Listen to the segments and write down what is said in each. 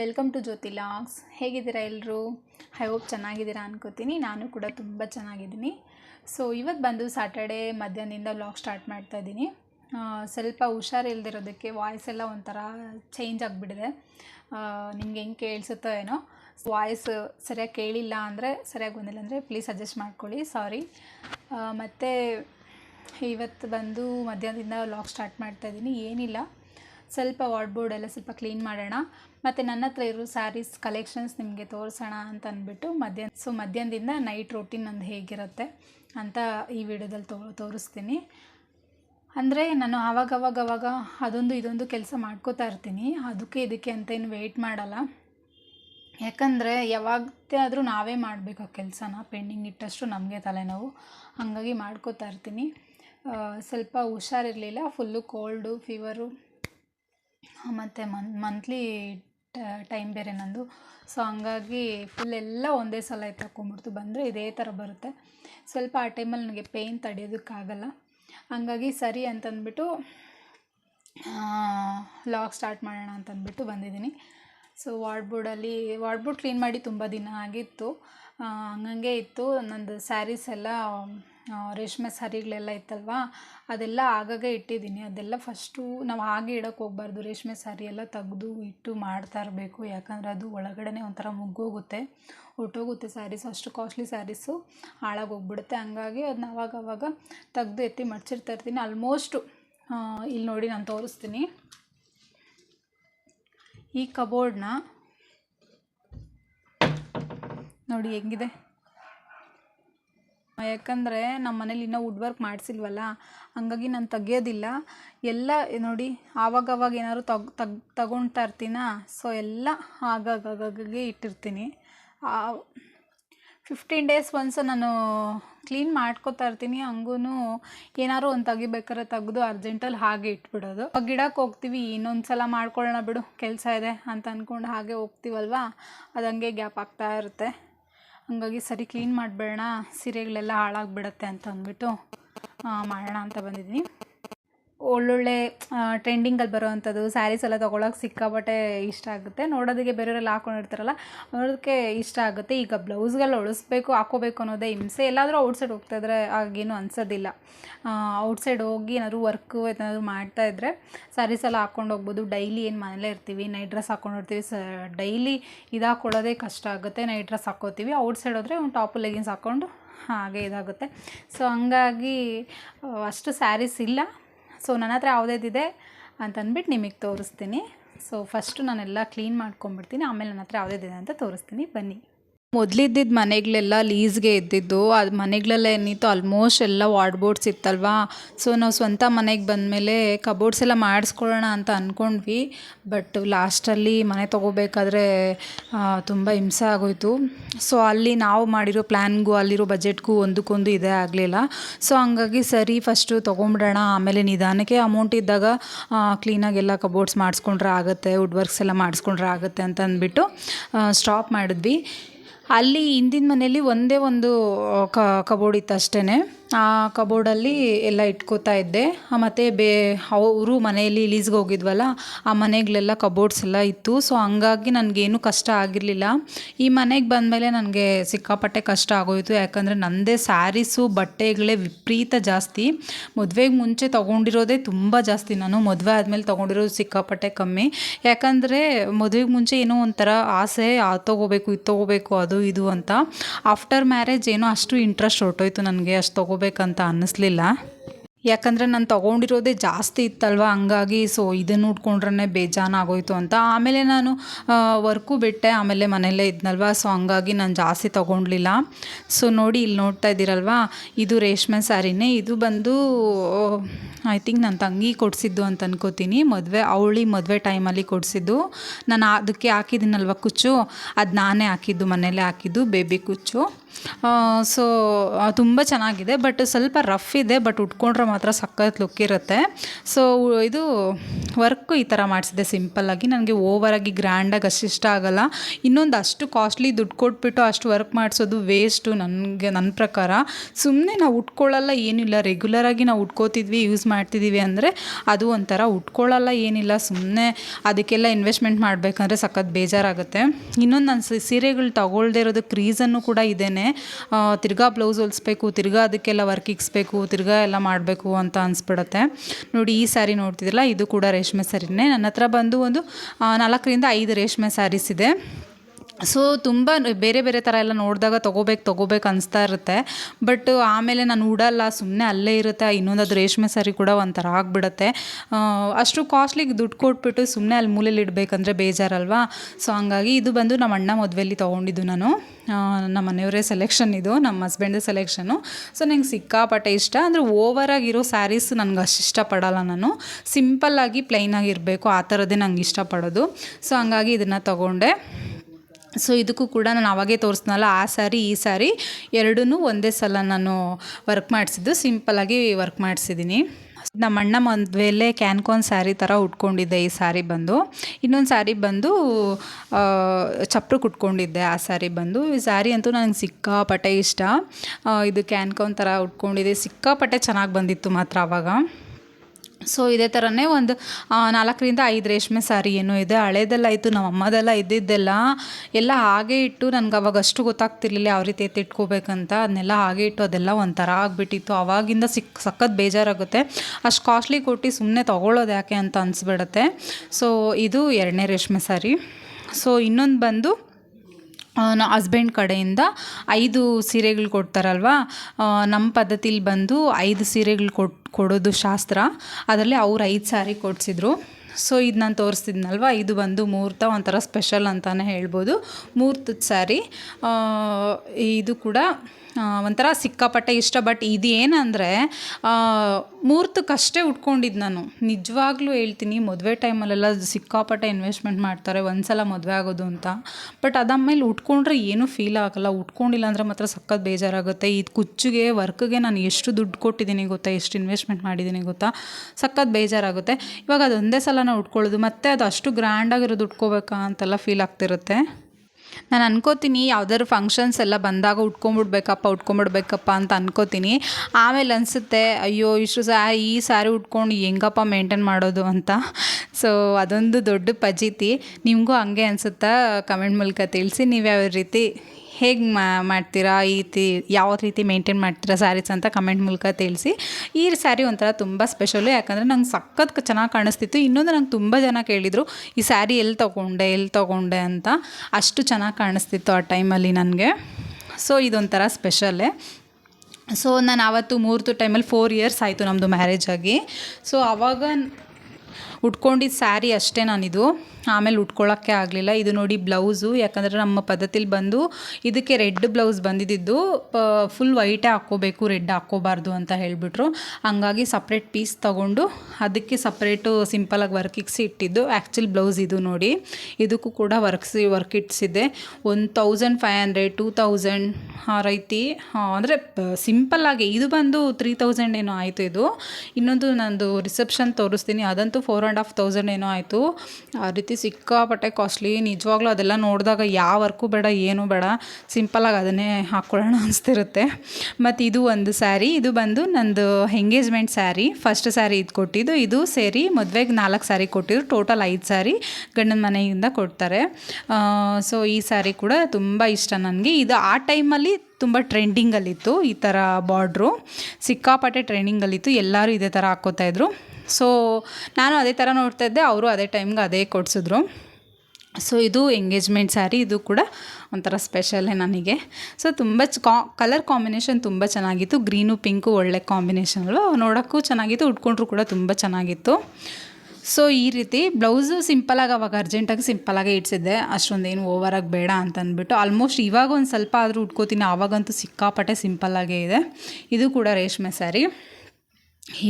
Welcome to Jyothi logs ಹೇಗಿದ್ದೀರಾ ಎಲ್ಲರೂ I hope ಚೆನ್ನಾಗಿದ್ದೀರಾ ಅನ್ಕೋತೀನಿ. ನಾನು ಕೂಡ ತುಂಬ ಚೆನ್ನಾಗಿದ್ದೀನಿ. ಸೊ ಇವತ್ತು ಬಂದು ಸ್ಯಾಟರ್ಡೆ ಮಧ್ಯಾಹ್ನದಿಂದ ಲಾಗ್ ಸ್ಟಾರ್ಟ್ ಮಾಡ್ತಾ ಇದ್ದೀನಿ. ಸ್ವಲ್ಪ ಹುಷಾರಿಲ್ದಿರೋದಕ್ಕೆ ವಾಯ್ಸ್ ಎಲ್ಲ ಒಂಥರ ಚೇಂಜ್ ಆಗಿಬಿಟ್ಟಿದೆ. ನಿಮ್ಗೆ ಹೆಂಗೆ ಕೇಳಿಸುತ್ತೋ ಏನೋ. ವಾಯ್ಸ್ ಸರಿಯಾಗಿ ಕೇಳಿಲ್ಲ ಅಂದರೆ, ಸರಿಯಾಗಿ ಬಂದಿಲ್ಲ ಅಂದರೆ ಪ್ಲೀಸ್ ಅಡ್ಜಸ್ಟ್ ಮಾಡ್ಕೊಳ್ಳಿ. ಸಾರಿ ಮತ್ತು ಇವತ್ತು ಬಂದು ಮಧ್ಯಾಹ್ನದಿಂದ ಲಾಗ್ ಸ್ಟಾರ್ಟ್ ಮಾಡ್ತಾ ಇದ್ದೀನಿ. ಏನಿಲ್ಲ. ಸ್ವಲ್ಪ ವಾರ್ಡ್ಬೋರ್ಡ್ ಎಲ್ಲ ಸ್ವಲ್ಪ ಕ್ಲೀನ್ ಮಾಡೋಣ. ಮತ್ತು ನನ್ನ ಹತ್ರ ಇರೋ ಸ್ಯಾರೀಸ್ ಕಲೆಕ್ಷನ್ಸ್ ನಿಮಗೆ ತೋರಿಸೋಣ ಅಂತ ಅಂದ್ಬಿಟ್ಟು ಮಧ್ಯಾಹ್ನ ಸೊ ಮಧ್ಯಾಹ್ನದಿಂದ ನೈಟ್ ರೊಟೀನ್ ನಂದು ಹೇಗಿರುತ್ತೆ ಅಂತ ಈ ವಿಡಿಯೋದಲ್ಲಿ ತೋ, ತೋರಿಸ್ತೀನಿ. ಅಂದರೆ ನಾನು ಆವಾಗ ಅವಾಗ ಅದೊಂದು ಇದೊಂದು ಕೆಲಸ ಮಾಡ್ಕೋತಾ ಇರ್ತೀನಿ. ಅದಕ್ಕೆ ಇದಕ್ಕೆ ಅಂತ ಏನು ವೆಯ್ಟ್ ಮಾಡಲ್ಲ. ಯಾಕಂದರೆ ಯಾವಾಗದೇ ಆದರೂ ನಾವೇ ಮಾಡಬೇಕು ಆ ಕೆಲಸನ. ಪೆಂಡಿಂಗ್ ಇಟ್ಟಷ್ಟು ನಮಗೆ ತಲೆನೋವು. ಹಾಗಾಗಿ ಮಾಡ್ಕೋತಾ ಇರ್ತೀನಿ. ಸ್ವಲ್ಪ ಹುಷಾರಿರಲಿಲ್ಲ. ಫುಲ್ಲು ಕೋಲ್ಡು ಫೀವರು ಮತ್ತು ಮನ್ ಮಂತ್ಲಿ ಟೈಮ್ ಬೇರೆ ನಂದು. ಸೊ ಹಂಗಾಗಿ ಫುಲ್ ಎಲ್ಲ ಒಂದೇ ಸಲ ಎತ್ತಾಕೊಂಡ್ಬಿಡ್ತು ಬಂದರೆ ಇದೇ ಥರ ಬರುತ್ತೆ. ಸ್ವಲ್ಪ ಆ ಟೈಮಲ್ಲಿ ನನಗೆ ಪೇಯ್ನ್ ತಡೆಯೋದಕ್ಕಾಗಲ್ಲ. ಹಂಗಾಗಿ ಸರಿ ಅಂತಂದ್ಬಿಟ್ಟು ಲಾಗ್ ಸ್ಟಾರ್ಟ್ ಮಾಡೋಣ ಅಂತಂದ್ಬಿಟ್ಟು ಬಂದಿದ್ದೀನಿ. ಸೊ ವಾರ್ಡ್ಬೋರ್ಡಲ್ಲಿ ವಾರ್ಡ್ಬೋರ್ಡ್ ಕ್ಲೀನ್ ಮಾಡಿ ತುಂಬ ದಿನ ಆಗಿತ್ತು. ಹಂಗಂಗೆ ಇತ್ತು. ನಂದು ಸ್ಯಾರೀಸ್ ಎಲ್ಲ ರೇಷ್ಮೆ ಸಾರಿಗಳೆಲ್ಲ ಇತ್ತಲ್ವಾ? ಅದೆಲ್ಲ ಆಗಾಗ ಇಟ್ಟಿದ್ದೀನಿ. ಅದೆಲ್ಲ ಫಸ್ಟು ನಾವು ಹಾಗೆ ಇಡೋಕ್ಕೆ ಹೋಗ್ಬಾರ್ದು. ರೇಷ್ಮೆ ಸ್ಯಾರಿ ಎಲ್ಲ ತೆಗ್ದು ಇಟ್ಟು ಮಾಡ್ತಾ ಇರಬೇಕು. ಯಾಕಂದರೆ ಅದು ಒಳಗಡೆನೇ ಒಂಥರ ಮುಗ್ಗೋಗುತ್ತೆ. ಹೊರ್ಟೋಗುತ್ತೆ ಸ್ಯಾರೀಸ್ ಅಷ್ಟು ಕಾಸ್ಟ್ಲಿ ಸ್ಯಾರೀಸು ಹಾಳಾಗೋಗ್ಬಿಡುತ್ತೆ. ಹಂಗಾಗಿ ಅದನ್ನ ಅವಾಗ ತೆಗ್ದು ಎತ್ತಿ ಮಡ್ಚಿರ್ತಾ ಇರ್ತೀನಿ. ಆಲ್ಮೋಸ್ಟು ಇಲ್ಲಿ ನೋಡಿ ನಾನು ತೋರಿಸ್ತೀನಿ. ಈ ಕಬೋರ್ಡ್ನ ನೋಡಿ ಹೆಂಗಿದೆ? ಯಾಕಂದರೆ ನಮ್ಮ ಮನೇಲಿ ಇನ್ನೂ ವುಡ್ ವರ್ಕ್ ಮಾಡಿಸಿಲ್ವಲ್ಲ, ಹಂಗಾಗಿ ನಾನು ತೆಗಿಯೋದಿಲ್ಲ. ಎಲ್ಲ ನೋಡಿ, ಆವಾಗವಾಗ ಏನಾದ್ರು ತಗ್ ತಗ್ ತಗೊಳ್ತಾ ಇರ್ತೀನಾ? ಸೊ ಎಲ್ಲ ಆಗಾಗಾಗಾಗೆ ಇಟ್ಟಿರ್ತೀನಿ. ಫಿಫ್ಟೀನ್ ಡೇಸ್ ಒನ್ಸ್ ನಾನು ಕ್ಲೀನ್ ಮಾಡ್ಕೋತಾ ಇರ್ತೀನಿ. ಹಂಗೂ ಏನಾದ್ರು ಒಂದು ತೆಗಿಬೇಕಾದ್ರೆ ತೆಗೆದು ಅರ್ಜೆಂಟಲ್ಲಿ ಹಾಗೆ ಇಟ್ಬಿಡೋದು. ಗಿಡಕ್ಕೆ ಹೋಗ್ತೀವಿ ಇನ್ನೊಂದು ಸಲ ಮಾಡ್ಕೊಳ್ಳೋಣ ಬಿಡು, ಕೆಲಸ ಇದೆ ಅಂತ ಅಂದ್ಕೊಂಡು ಹಾಗೆ ಹೋಗ್ತೀವಲ್ವಾ? ಅದು ಹಂಗೆ ಗ್ಯಾಪ್ ಆಗ್ತಾ ಇರುತ್ತೆ. ಹಂಗಾಗಿ ಸರಿ ಕ್ಲೀನ್ ಮಾಡಿಬೇಡ ಸೀರೆಗಳೆಲ್ಲ ಹಾಳಾಗಿಬಿಡತ್ತೆ ಅಂತ ಅಂದ್ಬಿಟ್ಟು ಮಾಡೋಣ ಅಂತ ಬಂದಿದ್ದೀನಿ. ಒಳ್ಳೊಳ್ಳೆ ಟ್ರೆಂಡಿಂಗಲ್ಲಿ ಬರೋವಂಥದ್ದು ಸ್ಯಾರೀಸ್ ಎಲ್ಲ ತೊಗೊಳಕ್ಕೆ ಸಿಕ್ಕಾಪಟ್ಟೆ ಇಷ್ಟ ಆಗುತ್ತೆ. ನೋಡೋದಕ್ಕೆ ಬೇರೆಯವರೆಲ್ಲ ಹಾಕೊಂಡಿರ್ತಾರಲ್ಲ, ನೋಡೋದಕ್ಕೆ ಇಷ್ಟ ಆಗುತ್ತೆ. ಈಗ ಬ್ಲೌಸ್ಗೆಲ್ಲ ಹೊಳಿಸ್ಬೇಕು ಹಾಕೋಬೇಕು ಅನ್ನೋದೇ ಹಿಂಸೆ. ಎಲ್ಲಾದರೂ ಔಟ್ಸೈಡ್ ಹೋಗ್ತಾ ಇದ್ರೆ ಆಗೇನು ಅನ್ಸೋದಿಲ್ಲ. ಔಟ್ಸೈಡ್ ಹೋಗಿ ಏನಾದ್ರು ವರ್ಕು ಏನಾದ್ರು ಮಾಡ್ತಾ ಇದ್ದರೆ ಸ್ಯಾರೀಸ್ ಎಲ್ಲ ಹಾಕ್ಕೊಂಡು ಹೋಗ್ಬೋದು. ಡೈಲಿ ಏನು ಮನೇಲೇ ಇರ್ತೀವಿ ನೈಟ್ ಡ್ರೆಸ್ ಹಾಕೊಂಡಿರ್ತೀವಿ ಸ ಡೈಲಿ ಇದು ಹಾಕ್ಕೊಳ್ಳೋದೇ ಕಷ್ಟ ಆಗುತ್ತೆ. Night dress ಹಾಕ್ಕೋತೀವಿ. ಔಟ್ಸೈಡ್ ಹೋದರೆ ಒಂದು ಟಾಪ್ ಲೆಗಿನ್ಸ್ ಹಾಕ್ಕೊಂಡು ಹಾಗೆ ಇದಾಗುತ್ತೆ. ಸೊ ಹಂಗಾಗಿ, ಅಷ್ಟು ಸ್ಯಾರೀಸ್ ಇಲ್ಲ. ಸೊ ನನ್ನ ಹತ್ರ ಯಾವುದೇದಿದೆ ಅಂತಂದ್ಬಿಟ್ಟು ನಿಮಗೆ ತೋರಿಸ್ತೀನಿ. ಸೊ ಫಸ್ಟು ನಾನೆಲ್ಲ ಕ್ಲೀನ್ ಮಾಡ್ಕೊಂಬಿಡ್ತೀನಿ ಆಮೇಲೆ ನನ್ನ ಹತ್ರ ಯಾವುದೇದಿದೆ ಅಂತ ತೋರಿಸ್ತೀನಿ. ಬನ್ನಿ. ಮೊದಲಿದ್ದಿದ್ದ ಮನೆಗಳೆಲ್ಲ ಲೀಸ್ಗೆ ಇದ್ದಿದ್ದು, ಅದು ಮನೆಗಳೆಲ್ಲ ಏನಿತ್ತು ಆಲ್ಮೋಸ್ಟ್ ಎಲ್ಲ ವಾರ್ಡ್ಬೋರ್ಡ್ಸ್ ಇತ್ತಲ್ವಾ? ಸೊ ನಾವು ಸ್ವಂತ ಮನೆಗೆ ಬಂದಮೇಲೆ ಕಬೋರ್ಡ್ಸ್ ಎಲ್ಲ ಮಾಡಿಸ್ಕೊಳ್ಳೋಣ ಅಂತ ಅಂದ್ಕೊಂಡ್ವಿ ಬಟ್ ಲಾಸ್ಟಲ್ಲಿ ಮನೆ ತೊಗೋಬೇಕಾದ್ರೆ ತುಂಬ ಹಿಂಸೆ ಆಗೋಯ್ತು. ಸೊ ಅಲ್ಲಿ ನಾವು ಮಾಡಿರೋ ಪ್ಲ್ಯಾನ್ಗೂ ಅಲ್ಲಿರೋ ಬಜೆಟ್ಗೂ ಒಂದಕ್ಕೊಂದು ಇದೇ ಆಗಲಿಲ್ಲ. ಸೊ ಹಂಗಾಗಿ ಸರಿ ಫಸ್ಟು ತೊಗೊಂಬಿಡೋಣ. ಆಮೇಲೆ ನಿಧಾನಕ್ಕೆ ಅಮೌಂಟ್ ಇದ್ದಾಗ ಕ್ಲೀನಾಗೆಲ್ಲ ಕಬೋರ್ಡ್ಸ್ ಮಾಡಿಸ್ಕೊಂಡ್ರೆ ಆಗುತ್ತೆ ವುಡ್ ವರ್ಕ್ಸ್ ಎಲ್ಲ ಮಾಡಿಸ್ಕೊಂಡ್ರೆ ಆಗುತ್ತೆ ಅಂತ ಅಂದ್ಬಿಟ್ಟು ಸ್ಟಾಪ್ ಮಾಡಿದ್ವಿ. ಅಲ್ಲಿ ಹಿಂದಿನ ಮನೆಯಲ್ಲಿ ಒಂದೇ ಒಂದು ಕಬೋರ್ಡ್ ಇತ್ತು ಅಷ್ಟೇ ಆ ಕಬೋರ್ಡಲ್ಲಿ ಎಲ್ಲ ಇಟ್ಕೋತಾ ಇದ್ದೆ. ಮತ್ತು ಬೇ, ಅವರು ಮನೆಯಲ್ಲಿ ಇಲೀಸ್ಗೆ ಹೋಗಿದ್ವಲ್ಲ, ಆ ಮನೆಗಳೆಲ್ಲ ಕಬೋರ್ಡ್ಸ್ ಎಲ್ಲ ಇತ್ತು. ಸೊ ಹಂಗಾಗಿ ನನಗೇನು ಕಷ್ಟ ಆಗಿರಲಿಲ್ಲ. ಈ ಮನೆಗೆ ಬಂದಮೇಲೆ ನನಗೆ ಸಿಕ್ಕಾಪಟ್ಟೆ ಕಷ್ಟ ಆಗೋಯಿತು. ಯಾಕಂದರೆ ನನ್ನದೇ ಸ್ಯಾರೀಸು, ಬಟ್ಟೆಗಳೇ ವಿಪರೀತ ಜಾಸ್ತಿ. ಮದುವೆಗೆ ಮುಂಚೆ ತೊಗೊಂಡಿರೋದೇ ತುಂಬ ಜಾಸ್ತಿ. ನಾನು ಮದುವೆ ಆದಮೇಲೆ ತೊಗೊಂಡಿರೋದು ಸಿಕ್ಕಾಪಟ್ಟೆ ಕಮ್ಮಿ. ಯಾಕಂದರೆ ಮದುವೆಗೆ ಮುಂಚೆ ಏನೋ ಒಂಥರ ಆಸೆ, ಆ ತೊಗೋಬೇಕು, ಇದು ತೊಗೋಬೇಕು, ಅದು, ಇದು ಅಂತ. ಆಫ್ಟರ್ ಮ್ಯಾರೇಜ್ ಏನೋ ಅಷ್ಟು ಇಂಟ್ರೆಸ್ಟ್ ಹೊರಟೋಯ್ತು ನನಗೆ, ಅಷ್ಟು ತೊಗೋಬೇಕಂತ ಅನ್ನಿಸ್ಲಿಲ್ಲ. ಯಾಕಂದರೆ ನಾನು ತೊಗೊಂಡಿರೋದೇ ಜಾಸ್ತಿ ಇತ್ತಲ್ವ? ಹಂಗಾಗಿ ಸೊ ಇದನ್ನು ಉಟ್ಕೊಂಡ್ರೆ ಬೇಜಾನಾಗೋಯ್ತು ಅಂತ. ಆಮೇಲೆ ನಾನು ವರ್ಕು ಬಿಟ್ಟೆ, ಆಮೇಲೆ ಮನೆಯಲ್ಲೇ ಇದ್ನಲ್ವ? ಸೊ ಹಂಗಾಗಿ ನಾನು ಜಾಸ್ತಿ ತೊಗೊಂಡ್ಲಿಲ್ಲ. ಸೊ ನೋಡಿ ಇಲ್ಲಿ ನೋಡ್ತಾ ಇದ್ದೀರಲ್ವಾ? ಇದು ರೇಷ್ಮೆ ಸ್ಯಾರಿನೇ. ಇದು ಬಂದು ಐ ಥಿಂಕ್ ನನ್ನ ತಂಗಿ ಕೊಡಿಸಿದ್ದು ಅಂತ ಅನ್ಕೋತೀನಿ. ಮದುವೆ, ಅವಳಿ ಮದುವೆ ಟೈಮಲ್ಲಿ ಕೊಡಿಸಿದ್ದು. ನಾನು ಅದಕ್ಕೆ ಹಾಕಿದ್ದೀನಲ್ವ ಕುಚ್ಚು? ಅದು ನಾನೇ ಹಾಕಿದ್ದು, ಮನೇಲೇ ಹಾಕಿದ್ದು ಬೇಬಿ ಕುಚ್ಚು. ಸೊ ತುಂಬ ಚೆನ್ನಾಗಿದೆ ಬಟ್ ಸ್ವಲ್ಪ ರಫ್ ಇದೆ ಬಟ್ ಉಟ್ಕೊಂಡ್ರೆ ಮಾತ್ರ ಸಖತ್ ಲುಕ್ ಇರುತ್ತೆ. ಸೊ ಇದು ವರ್ಕು ಈ ಥರ ಮಾಡಿಸಿದೆ ಸಿಂಪಲ್ಲಾಗಿ ನನಗೆ ಓವರಾಗಿ ಗ್ರ್ಯಾಂಡಾಗಿ ಅಷ್ಟು ಇಷ್ಟ ಆಗಲ್ಲ. ಇನ್ನೊಂದು ಅಷ್ಟು ಕಾಸ್ಟ್ಲಿ ದುಡ್ಡು ಕೊಟ್ಬಿಟ್ಟು ಅಷ್ಟು ವರ್ಕ್ ಮಾಡಿಸೋದು ವೇಸ್ಟು ನನಗೆ ನನ್ನ ಪ್ರಕಾರ. ಸುಮ್ಮನೆ ನಾವು ಉಟ್ಕೊಳ್ಳಲ್ಲ, ಏನಿಲ್ಲ. ರೆಗ್ಯುಲರಾಗಿ ನಾವು ಉಟ್ಕೋತಿದ್ವಿ ಯೂಸ್ ಮಾಡ್ತಿದ್ದೀವಿ ಅಂದರೆ ಅದು ಒಂಥರ ಉಟ್ಕೊಳ್ಳಲ್ಲ, ಏನಿಲ್ಲ ಸುಮ್ಮನೆ ಅದಕ್ಕೆಲ್ಲ ಇನ್ವೆಸ್ಟ್ಮೆಂಟ್ ಮಾಡಬೇಕಂದ್ರೆ ಸಖತ್ ಬೇಜಾರಾಗುತ್ತೆ. ಇನ್ನೊಂದು ನಾನು ಸೀರೆಗಳು ತಗೊಳ್ದೇ ಇರೋದಕ್ಕೆ ರೀಸನ್ನು ಕೂಡ ಇದೇ ತಿರ್ಗಾ ಬ್ಲೌಸ್ ಹೊಲಿಸ್ಬೇಕು, ತಿರ್ಗಾ ಅದಕ್ಕೆಲ್ಲ ವರ್ಕ್ ಇಕ್ಸ್ಬೇಕು, ತಿರ್ಗಾ ಎಲ್ಲ ಮಾಡಬೇಕು ಅಂತ ಅನಿಸ್ಬಿಡುತ್ತೆ. ನೋಡಿ, ಈ ಸ್ಯಾರಿ ನೋಡ್ತಿದ್ರಲ್ಲ, ಇದು ಕೂಡ ರೇಷ್ಮೆ ಸ್ಯಾರಿನೇ ನನ್ನ ಹತ್ರ ಬಂದು ಒಂದು ನಾಲ್ಕರಿಂದ ಐದು ರೇಷ್ಮೆ ಸ್ಯಾರೀಸ್ ಇದೆ. ಸೊ ತುಂಬ ಬೇರೆ ಬೇರೆ ಥರ ಎಲ್ಲ ನೋಡಿದಾಗ ತೊಗೋಬೇಕು ತೊಗೋಬೇಕು ಅನಿಸ್ತಾ ಇರುತ್ತೆ. ಬಟ್ ಆಮೇಲೆ ನಾನು ಉಡಲ್ಲ ಸುಮ್ಮನೆ ಅಲ್ಲೇ ಇರುತ್ತೆ. ಇನ್ನೊಂದು ರೇಷ್ಮೆ ಸ್ಯಾರಿ ಕೂಡ ಒಂಥರ ಆಗಿಬಿಡುತ್ತೆ. ಅಷ್ಟು ಕಾಸ್ಟ್ಲಿಗೆ ದುಡ್ಡು ಕೊಟ್ಬಿಟ್ಟು ಸುಮ್ಮನೆ ಅಲ್ಲಿ ಮೂಲೆಯಲ್ಲಿ ಇಡಬೇಕಂದ್ರೆ ಬೇಜಾರಲ್ವಾ? ಸೊ ಹಂಗಾಗಿ ಇದು ಬಂದು ನಮ್ಮ ಅಣ್ಣ ಮದುವೆಯಲ್ಲಿ ತೊಗೊಂಡಿದ್ದು ನಾನು. ನಮ್ಮ ಮನೆಯವರೇ ಸೆಲೆಕ್ಷನ್ ಇದು ನಮ್ಮ ಹಸ್ಬೆಂಡ್ ಸೆಲೆಕ್ಷನು ಸೊ ನಂಗೆ ಸಿಕ್ಕಾಪಟ್ಟೆ ಇಷ್ಟ. ಅಂದರೆ ಓವರಾಗಿರೋ ಸ್ಯಾರೀಸ್ ನನಗೆ ಅಷ್ಟು ಇಷ್ಟಪಡಲ್ಲ ನಾನು. ಸಿಂಪಲ್ಲಾಗಿ ಪ್ಲೈನಾಗಿರಬೇಕು ಆ ಥರದ್ದೇ ನಂಗೆ ಇಷ್ಟಪಡೋದು. ಸೊ ಹಂಗಾಗಿ ಇದನ್ನು ತೊಗೊಂಡೆ. ಸೊ ಇದಕ್ಕೂ ಕೂಡ ನಾನು ಅವಾಗೇ ತೋರಿಸ್ನಲ್ಲ, ಆ ಸಾರಿ, ಈ ಸಾರಿ ಎರಡೂ ಒಂದೇ ಸಲ ನಾನು ವರ್ಕ್ ಮಾಡಿಸಿದ್ದು ಸಿಂಪಲಾಗಿ ವರ್ಕ್ ಮಾಡಿಸಿದ್ದೀನಿ. ನಮ್ಮ ಅಣ್ಣ ಮದುವೆಯಲ್ಲೇ ಕ್ಯಾನ್ಕಾನ್ ಸ್ಯಾರಿ ಥರ ಉಟ್ಕೊಂಡಿದ್ದೆ ಈ ಸ್ಯಾರಿ ಬಂದು. ಇನ್ನೊಂದು ಸ್ಯಾರಿ ಬಂದು ಚಪ್ರಕ್ಕೆ ಉಟ್ಕೊಂಡಿದ್ದೆ, ಆ ಸ್ಯಾರಿ ಬಂದು. ಈ ಸ್ಯಾರಿ ಅಂತೂ ನನಗೆ ಸಿಕ್ಕಾಪಟ್ಟೆ ಇಷ್ಟ. ಇದು ಕ್ಯಾನ್ಕಾನ್ ಥರ ಉಟ್ಕೊಂಡಿದ್ದೆ. ಸಿಕ್ಕಾಪಟ್ಟೆ ಚೆನ್ನಾಗಿ ಬಂದಿತ್ತು ಮಾತ್ರ ಆವಾಗ ಸೊ ಇದೇ ಥರನೇ ಒಂದು ನಾಲ್ಕರಿಂದ ಐದು ರೇಷ್ಮೆ ಸಾರಿ ಏನೋ ಇದೆ. ಹಳೇದೆಲ್ಲ ನಮ್ಮ ಅಮ್ಮದೆಲ್ಲ ಇದ್ದಿದ್ದೆಲ್ಲ. ಎಲ್ಲ ಹಾಗೆ ಇಟ್ಟು ನನಗೆ ಅವಾಗ ಅಷ್ಟು ಗೊತ್ತಾಗ್ತಿರ್ಲಿಲ್ಲ ಯಾವ ರೀತಿ ಎತ್ತಿಟ್ಕೋಬೇಕಂತ ಅದನ್ನೆಲ್ಲ ಹಾಗೆ ಇಟ್ಟು ಅದೆಲ್ಲ ಒಂಥರ ಆಗಿಬಿಟ್ಟಿತ್ತು. ಅವಾಗಿಂದ ಸಿಕ್, ಸಖತ್ ಬೇಜಾರಾಗುತ್ತೆ. ಅಷ್ಟು ಕಾಸ್ಟ್ಲಿ ಕೊಟ್ಟು ಸುಮ್ಮನೆ ತೊಗೊಳ್ಳೋದು ಯಾಕೆ ಅಂತ ಅನಿಸ್ಬಿಡುತ್ತೆ. ಸೊ ಇದು ಎರಡನೇ ರೇಷ್ಮೆ ಸಾರಿ. ಸೊ ಇನ್ನೊಂದು ಬಂದು ಹಸ್ಬೆಂಡ್ ಕಡೆಯಿಂದ ಐದು ಸೀರೆಗಳು ಕೊಡ್ತಾರಲ್ವ? ನಮ್ಮ ಪದ್ಧತಿಲಿ ಬಂದು ಐದು ಸೀರೆಗಳು ಕೊಟ್ ಕೊಡೋದು ಶಾಸ್ತ್ರ. ಅದರಲ್ಲಿ ಅವ್ರು ಐದು ಸ್ಯಾರಿ ಕೊಡಿಸಿದ್ರು. ಸೊ ಇದು ನಾನು ತೋರಿಸ್ತಿದ್ನಲ್ವ? ಇದು ಬಂದು ಮುಹೂರ್ತ ಒಂಥರ ಸ್ಪೆಷಲ್ ಅಂತಲೇ ಹೇಳ್ಬೋದು. ಮುಹೂರ್ತದ ಸ್ಯಾರಿ ಇದು ಕೂಡ ಒಂಥರ ಸಿಕ್ಕಾಪಟ್ಟೆ ಇಷ್ಟ, ಬಟ್ ಇದು ಏನಂದರೆ ಮುಹೂರ್ತಕ್ಕಷ್ಟೇ ಉಟ್ಕೊಂಡಿದ್ದು ನಾನು. ನಿಜವಾಗ್ಲೂ ಹೇಳ್ತೀನಿ, ಮದುವೆ ಟೈಮಲ್ಲೆಲ್ಲ ಸಿಕ್ಕಾಪಟ್ಟೆ ಇನ್ವೆಸ್ಟ್ಮೆಂಟ್ ಮಾಡ್ತಾರೆ, ಒಂದ್ಸಲ ಮದುವೆ ಆಗೋದು ಅಂತ. ಬಟ್ ಅದಾದ್ಮೇಲೆ ಉಟ್ಕೊಂಡ್ರೆ ಏನೂ ಫೀಲ್ ಆಗಲ್ಲ. ಉಟ್ಕೊಂಡಿಲ್ಲ ಅಂದರೆ ಮಾತ್ರ ಸಖತ್ ಬೇಜಾರಾಗುತ್ತೆ. ಇದು ಕುಚ್ಚಿಗೆ, ವರ್ಕ್ಗೆ ನಾನು ಎಷ್ಟು ದುಡ್ಡು ಕೊಟ್ಟಿದ್ದೀನಿ ಗೊತ್ತಾ? ಎಷ್ಟು ಇನ್ವೆಸ್ಟ್ಮೆಂಟ್ ಮಾಡಿದ್ದೀನಿ ಗೊತ್ತಾ? ಸಖತ್ ಬೇಜಾರಾಗುತ್ತೆ. ಇವಾಗ ಅದೊಂದೇ ಸಲ ನಾವು ಉಟ್ಕೊಳ್ಳೋದು, ಮತ್ತು ಅದು ಅಷ್ಟು ಗ್ರ್ಯಾಂಡಾಗಿರೋದು ಉಟ್ಕೋಬೇಕಾ ಅಂತೆಲ್ಲ ಫೀಲ್ ಆಗ್ತಿರುತ್ತೆ. ನಾನು ಅನ್ಕೋತೀನಿ ಯಾವ್ದಾದ್ರು ಫಂಕ್ಷನ್ಸ್ ಎಲ್ಲ ಬಂದಾಗ ಉಟ್ಕೊಂಬಿಡ್ಬೇಕಪ್ಪ ಉಟ್ಕೊಂಬಿಡ್ಬೇಕಪ್ಪ ಅಂತ ಅನ್ಕೋತೀನಿ. ಆಮೇಲೆ ಅನಿಸುತ್ತೆ, ಅಯ್ಯೋ, ಇಷ್ಟು ಸಾ, ಈ ಸ್ಯಾರಿ ಉಟ್ಕೊಂಡು ಹೆಂಗಪ್ಪ ಮೇಂಟೈನ್ ಮಾಡೋದು ಅಂತ? ಸೊ ಅದೊಂದು ದೊಡ್ಡ ಪಜೀತಿ. ನಿಮಗೂ ಹಂಗೆ ಅನಿಸುತ್ತಾ? ಕಮೆಂಟ್ ಮೂಲಕ ತಿಳಿಸಿ. ನೀವು ಯಾವ ರೀತಿ ಹೇಗೆ ಮಾಡ್ತೀರಾ? ಈ ರೀತಿ ಯಾವ ರೀತಿ ಮೇಂಟೈನ್ ಮಾಡ್ತೀರಾ ಸ್ಯಾರೀಸ್ ಅಂತ ಕಮೆಂಟ್ ಮೂಲಕ ತಿಳಿಸಿ. ಈ ಸ್ಯಾರಿ ಒಂಥರ ತುಂಬ ಸ್ಪೆಷಲು ಯಾಕಂದರೆ ನಂಗೆ ಸಖತ್ ಚೆನ್ನಾಗಿ ಕಾಣಿಸ್ತಿತ್ತು. ಇನ್ನೊಂದು ನಂಗೆ ತುಂಬ ಜನ ಕೇಳಿದರು, ಈ ಸ್ಯಾರಿ ಎಲ್ಲಿ ತೊಗೊಂಡೆ ಎಲ್ಲಿ ತೊಗೊಂಡೆ ಅಂತ. ಅಷ್ಟು ಚೆನ್ನಾಗಿ ಕಾಣಿಸ್ತಿತ್ತು ಆ ಟೈಮಲ್ಲಿ ನನಗೆ. ಸೊ ಇದೊಂಥರ ಸ್ಪೆಷಲ್ಲೇ ಸೊ ನಾನು ಆವತ್ತು ಮೂರ್ತು ಟೈಮಲ್ಲಿ ಫೋರ್ ಇಯರ್ಸ್ ಆಯಿತು ನಮ್ಮದು ಮ್ಯಾರೇಜ್ ಆಗಿ. ಸೊ ಆವಾಗ ಉಟ್ಕೊಂಡಿದ್ದ ಸ್ಯಾರಿ ಅಷ್ಟೇ ನಾನಿದು. ಆಮೇಲೆ ಉಟ್ಕೊಳ್ಳೋಕ್ಕೆ ಆಗಲಿಲ್ಲ. ಇದು ನೋಡಿ ಬ್ಲೌಸು. ಯಾಕಂದರೆ ನಮ್ಮ ಪದ್ಧತಿಲಿ ಬಂದು ಇದಕ್ಕೆ ರೆಡ್ ಬ್ಲೌಸ್ ಬಂದಿದ್ದು. ಫುಲ್ ವೈಟೇ ಹಾಕ್ಕೋಬೇಕು ರೆಡ್ ಹಾಕ್ಕೋಬಾರ್ದು ಅಂತ ಹೇಳಿಬಿಟ್ರು. ಹಂಗಾಗಿ ಸಪ್ರೇಟ್ ಪೀಸ್ ತೊಗೊಂಡು ಅದಕ್ಕೆ ಸಪ್ರೇಟು ಸಿಂಪಲಾಗಿ ವರ್ಕ್ ಇಕ್ಸಿ ಇಟ್ಟಿದ್ದು. ಆ್ಯಕ್ಚುಲ್ ಬ್ಲೌಸ್ ಇದು ನೋಡಿ. ಇದಕ್ಕೂ ಕೂಡ ವರ್ಕ್ಸಿ work ಇಟ್ಸಿದ್ದೆ. One thousand five hundred to thousand ಆ ರೀತಿ. ಅಂದರೆ ಸಿಂಪಲ್ಲಾಗಿ ಇದು ಬಂದು ತ್ರೀ ತೌಸಂಡ್ ಏನೋ ಆಯಿತು ಇದು. ಇನ್ನೊಂದು ನಂದು ರಿಸೆಪ್ಷನ್ ತೋರಿಸ್ತೀನಿ. ಅದಂತೂ ಫೋರ್ ಆ್ಯಂಡ್ ಹಾಫ್ ತೌಸಂಡ್ ಏನೋ ಆಯಿತು. ಆ ರೀತಿ ಸಿಕ್ಕಾಪಟ್ಟೆ ಕಾಸ್ಟ್ಲಿ ನಿಜವಾಗ್ಲೂ ಅದೆಲ್ಲ ನೋಡಿದಾಗ ಯಾವ ವರ್ಕು ಬೇಡ, ಏನೂ ಬೇಡ. ಸಿಂಪಲಾಗಿ ಅದನ್ನೇ ಹಾಕ್ಕೊಳ್ಳೋಣ ಅನಿಸ್ತಿರುತ್ತೆ. ಮತ್ತು ಇದು ಒಂದು ಸ್ಯಾರಿ ಇದು ಬಂದು ನಂದು ಎಂಗೇಜ್ಮೆಂಟ್ ಸ್ಯಾರಿ ಫಸ್ಟ್ ಸ್ಯಾರಿ ಇದು ಕೊಟ್ಟಿದ್ದು, ಇದು ಸೇರಿ ಮದುವೆಗೆ ನಾಲ್ಕು ಸ್ಯಾರಿ ಕೊಟ್ಟಿದ್ರು ಟೋಟಲ್ ಐದು ಸ್ಯಾರಿ ಗಂಡನ ಮನೆಯಿಂದ ಕೊಡ್ತಾರೆ. ಸೊ ಈ ಸ್ಯಾರಿ ಕೂಡ ತುಂಬ ಇಷ್ಟ ನನಗೆ. ಇದು ಆ ಟೈಮಲ್ಲಿ ತುಂಬ ಟ್ರೆಂಡಿಂಗಲ್ಲಿತ್ತು ಈ ಥರ ಬಾರ್ಡ್ರು ಸಿಕ್ಕಾಪಟ್ಟೆ ಟ್ರೆಂಡಿಂಗಲ್ಲಿತ್ತು ಎಲ್ಲರೂ ಇದೇ ಥರ ಹಾಕ್ಕೋತಾ ಇದ್ರು. ಸೊ ನಾನು ಅದೇ ಥರ ನೋಡ್ತಾ ಇದ್ದೆ, ಅವರು ಅದೇ ಟೈಮ್ಗೆ ಅದೇ ಕೊಡಿಸಿದ್ರು. ಸೊ ಇದು ಎಂಗೇಜ್ಮೆಂಟ್ ಸ್ಯಾರಿ ಇದು ಕೂಡ ಒಂಥರ ಸ್ಪೆಷಲ್ಲೇ ನನಗೆ. ಸೊ ತುಂಬ ಚ ಕಾ ಕಲರ್ ಕಾಂಬಿನೇಷನ್ ತುಂಬ ಚೆನ್ನಾಗಿತ್ತು. ಗ್ರೀನು ಪಿಂಕು ಒಳ್ಳೆ ಕಾಂಬಿನೇಷನ್ ಅಲ್ವಾ ನೋಡೋಕ್ಕೂ ಚೆನ್ನಾಗಿತ್ತು, ಉಟ್ಕೊಂಡ್ರು ಕೂಡ ತುಂಬ ಚೆನ್ನಾಗಿತ್ತು. ಸೊ ಈ ರೀತಿ ಬ್ಲೌಸು ಸಿಂಪಲಾಗಿ ಅವಾಗ ಅರ್ಜೆಂಟಾಗಿ ಸಿಂಪಲಾಗೇ ಇಡ್ಸಿದ್ದೆ. ಅಷ್ಟೊಂದೇನು ಓವರಾಗಿ ಬೇಡ ಅಂತ ಅಂದ್ಬಿಟ್ಟು ಆಲ್ಮೋಸ್ಟ್ ಇವಾಗ ಒಂದು ಸ್ವಲ್ಪ ಆದರೂ ಉಟ್ಕೋತೀನಿ. ಆವಾಗಂತೂ ಸಿಕ್ಕಾಪಟ್ಟೆ ಸಿಂಪಲ್ಲಾಗೇ ಇದೆ. ಇದು ಕೂಡ ರೇಷ್ಮೆ ಸ್ಯಾರಿ